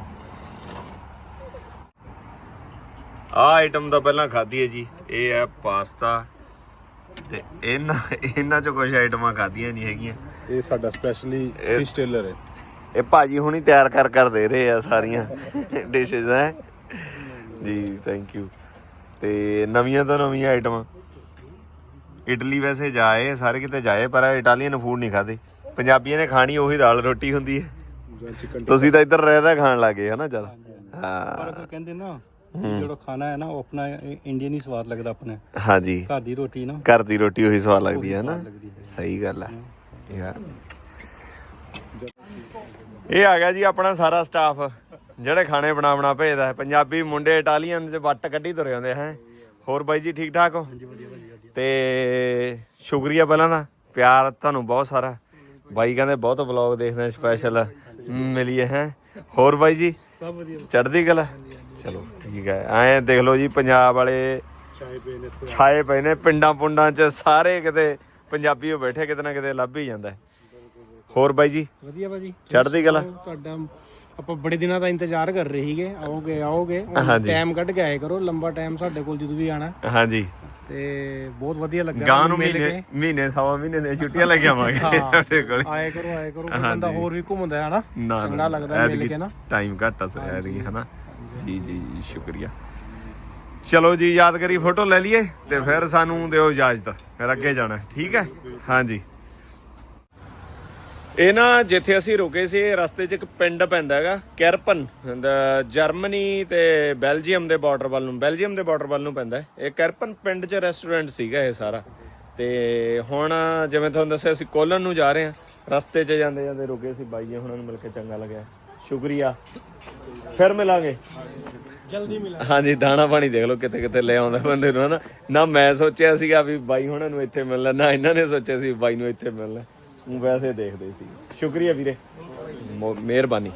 ਆ ਆਈਟਮ ਤਾਂ ਪਹਿਲਾਂ ਖਾਧੀ ਹੈ ਜੀ। ਇਹ ਹੈ ਪਾਸਤਾ। ਤੇ ਇਹਨਾਂ ਇਹਨਾਂ ਚ ਕੁਝ ਆਈਟਮਾਂ ਖਾਧੀਆਂ ਨਹੀਂ ਹੈਗੀਆਂ। ਇਹ ਸਾਡਾ ਸਪੈਸ਼ਲੀ ਫਿਸ਼ ਟੇਲਰ ਹੈ। ਇਹ ਭਾਜੀ ਹੁਣੀ ਤਿਆਰ ਕਰ ਕਰ ਦੇ ਰਹੇ ਆ ਸਾਰੀਆਂ ਡਿਸ਼ਸ ਹੈ? ਜੀ ਥੈਂਕ ਯੂ ਤੇ ਨਵੀਆਂ ਤੋਂ ਨਵੀਆਂ ਆਈਟਮਾਂ ਇਟਲੀ ਵੈਸੇ ਜਾਏ ਸਾਰੇ ਕਿਤੇ ਜਾਏ ਪਰ ਇਟਾਲੀਅਨ ਫੂਡ ਨਹੀਂ ਖਾਦੇ ਪੰਜਾਬੀਆਂ ਨੇ ਖਾਣੀ ਉਹੀ ਦਾਲ ਰੋਟੀ ਹੁੰਦੀ ਹੈ। ਤੁਸੀਂ ਤਾਂ ਇੱਧਰ ਰਹਿ ਰਹਿ ਖਾਣ ਲੱਗੇ ਹਨਾ ਜਦ ਹਾਂ। ਪਰ ਉਹ ਕਹਿੰਦੇ ਨਾ ਜਿਹੜਾ ਖਾਣਾ ਹੈ ਨਾ ਉਹ ਆਪਣਾ ਇੰਡੀਅਨ ਹੀ ਸਵਾਦ ਲੱਗਦਾ ਆਪਣੇ। ਹਾਂਜੀ। ਘਰ ਦੀ ਰੋਟੀ ਨਾ। ਘਰ ਦੀ ਰੋਟੀ ਉਹੀ ਸਵਾਦ ਲੱਗਦੀ ਹੈ ਨਾ। ਸਹੀ ਗੱਲ ਹੈ। ਯਾਰ। ਇਹ ਆ ਗਿਆ ਜੀ ਆਪਣਾ ਸਾਰਾ ਸਟਾਫ ਜਿਹੜੇ ਖਾਣੇ ਬਣਾ ਬਣਾ ਭੇਜਦਾ ਹੈ। ਪੰਜਾਬੀ ਮੁੰਡੇ ਇਟਾਲੀਅਨ ਦੇ ਵੱਟ ਕੱਢੀ ਤੁਰੇ ਹੁੰਦੇ ਹੈ। ਹੋਰ ਬਾਈ ਜੀ ਠੀਕ ਠਾਕ ਹੋ? ਤੇ ਸ਼ੁਕਰੀਆ ਪਹਿਲਾਂ ਦਾ ਪਿਆਰ ਤੁਹਾਨੂੰ ਬਹੁਤ ਸਾਰਾ। ਬਾਈ ਕਹਿੰਦੇ ਬਹੁਤ ਵਲੌਗ ਦੇਖਦੇ ਸਪੈਸ਼ਲ ਮਿਲੀਏ ਹੈ। ਹੋਰ ਬਾਈ ਜੀ? ਸਭ ਵਧੀਆ। ਚੜ੍ਹਦੀ ਕਲਾ? ਚਲੋ ਠੀਕ ਹੈ। ਐਂ ਦੇਖ ਲਓ ਜੀ ਪੰਜਾਬ ਵਾਲੇ ਛਾਏ ਪਏ ਨੇ ਪਿੰਡਾਂ ਪੁੰਡਾਂ 'ਚ ਸਾਰੇ ਕਿਤੇ ਪੰਜਾਬੀ ਹੋ ਬੈਠੇ ਕਿਤੇ ਨਾ ਕਿਤੇ ਲੱਭ ਹੀ ਜਾਂਦਾ ਹੈ। ਹੋਰ ਬਾਈ ਜੀ? ਵਧੀਆ ਭਾਜੀ। ਚੜ੍ਹਦੀ ਕਲਾ? ਤੁਹਾਡਾ ਆਪਾਂ ਬੜੇ ਦਿਨਾਂ ਦਾ ਇੰਤਜ਼ਾਰ ਕਰ ਰਹੇ ਸੀਗੇ। ਆਓਗੇ ਆਓਗੇ। ਟਾਈਮ ਕੱਢ ਕੇ ਆਏ ਕਰੋ। ਲੰਬਾ ਟਾਈਮ ਸਾਡੇ ਕੋਲ ਜਦੋਂ ਵੀ ਆਣਾ ਹਾਂਜੀ। ਤੇ ਬਹੁਤ ਵਧੀਆ ਲੱਗਾ। ਗਾਂ ਨੂੰ ਮਹੀਨੇ। ਮਹੀਨੇ ਸਵਾ ਮਹੀਨੇ ਦੀਆਂ ਛੁੱਟੀਆਂ ਲੈ ਕੇ ਆਵਾਂਗੇ ਤੁਹਾਡੇ ਕੋਲ। ਆਏ ਕਰੋ ਆਏ ਕਰੋ। ਬੰਦਾ ਹੋਰ ਵੀ ਘੁੰਮਦਾ ਹੈ ਨਾ। ਨਾ ਚੰਗਾ ਲੱਗਦਾ ਮਿਲ ਕੇ ਨਾ। ਟਾਈਮ ਘੱਟ ਆ ਸਰ ਐਤਕੀ ਹਨਾ? ਜੀ ਜੀ ਜੀ, ਸ਼ੁਕਰੀਆ। ਚਲੋ ਜੀ ਯਾਦਗਾਰੀ ਫੋਟੋ ਲੈ ਲਈਏ ਤੇ ਫਿਰ ਸਾਨੂੰ ਦਿਓ ਇਜਾਜ਼ਤ। ਫਿਰ ਅੱਗੇ ਜਾਣਾ। ਹੈ, ਠੀਕ ਹੈ? ਹਾਂਜੀ। ਇਹ ਨਾ ਜਿੱਥੇ ਅਸੀਂ ਰੁਕੇ ਸੀ ਇਹ ਰਸਤੇ 'ਚ ਇੱਕ ਪਿੰਡ ਪੈਂਦਾ ਹੈਗਾ ਕੈਰਪਨ ਜਰਮਨੀ ਤੇ ਬੈਲਜੀਅਮ ਦੇ ਬਾਰਡਰ ਵੱਲ ਨੂੰ ਬੈਲਜੀਅਮ ਦੇ ਬਾਰਡਰ ਵੱਲ ਨੂੰ ਪੈਂਦਾ। ਇਹ ਕੈਰਪਨ ਪਿੰਡ 'ਚ ਰੈਸਟੋਰੈਂਟ ਸੀਗਾ ਇਹ ਸਾਰਾ। ਤੇ ਹੁਣ ਜਿਵੇਂ ਤੁਹਾਨੂੰ ਦੱਸਿਆ ਅਸੀਂ ਕੋਲਨ ਨੂੰ ਜਾ ਰਹੇ ਹਾਂ। ਰਸਤੇ 'ਚ ਜਾਂਦੇ ਜਾਂਦੇ ਰੁਕੇ ਸੀ ਬਾਈਆਂ ਹੁਣਾਂ ਨੂੰ ਮਿਲ ਕੇ ਚੰਗਾ ਲੱਗਿਆ। ਸ਼ੁਕਰੀਆ। ਫਿਰ ਮਿਲਾਂਗੇ। ਜਲਦੀ ਮਿਲਾ ਹਾਂਜੀ ਦਾਣਾ ਪਾਣੀ ਦੇਖ ਲਓ ਕਿਤੇ ਕਿਤੇ ਲੈ ਆਉਂਦਾ ਬੰਦੇ ਨੂੰ ਹਨਾ। ਨਾ ਮੈਂ ਸੋਚਿਆ ਸੀਗਾ ਵੀ ਬਾਈ ਹੁਣਾਂ ਨੂੰ ਇੱਥੇ ਮਿਲਣਾ ਨਾ ਇਹਨਾਂ ਨੇ ਸੋਚਿਆ ਸੀ ਬਾਈ ਨੂੰ ਇੱਥੇ ਮਿਲਣਾ। ਵੈਸੇ ਦੇਖਦੇ ਸੀ। ਸ਼ੁਕਰੀਆ ਵੀਰੇ। ਮੋ- ਮਿਹਰਬਾਨੀ।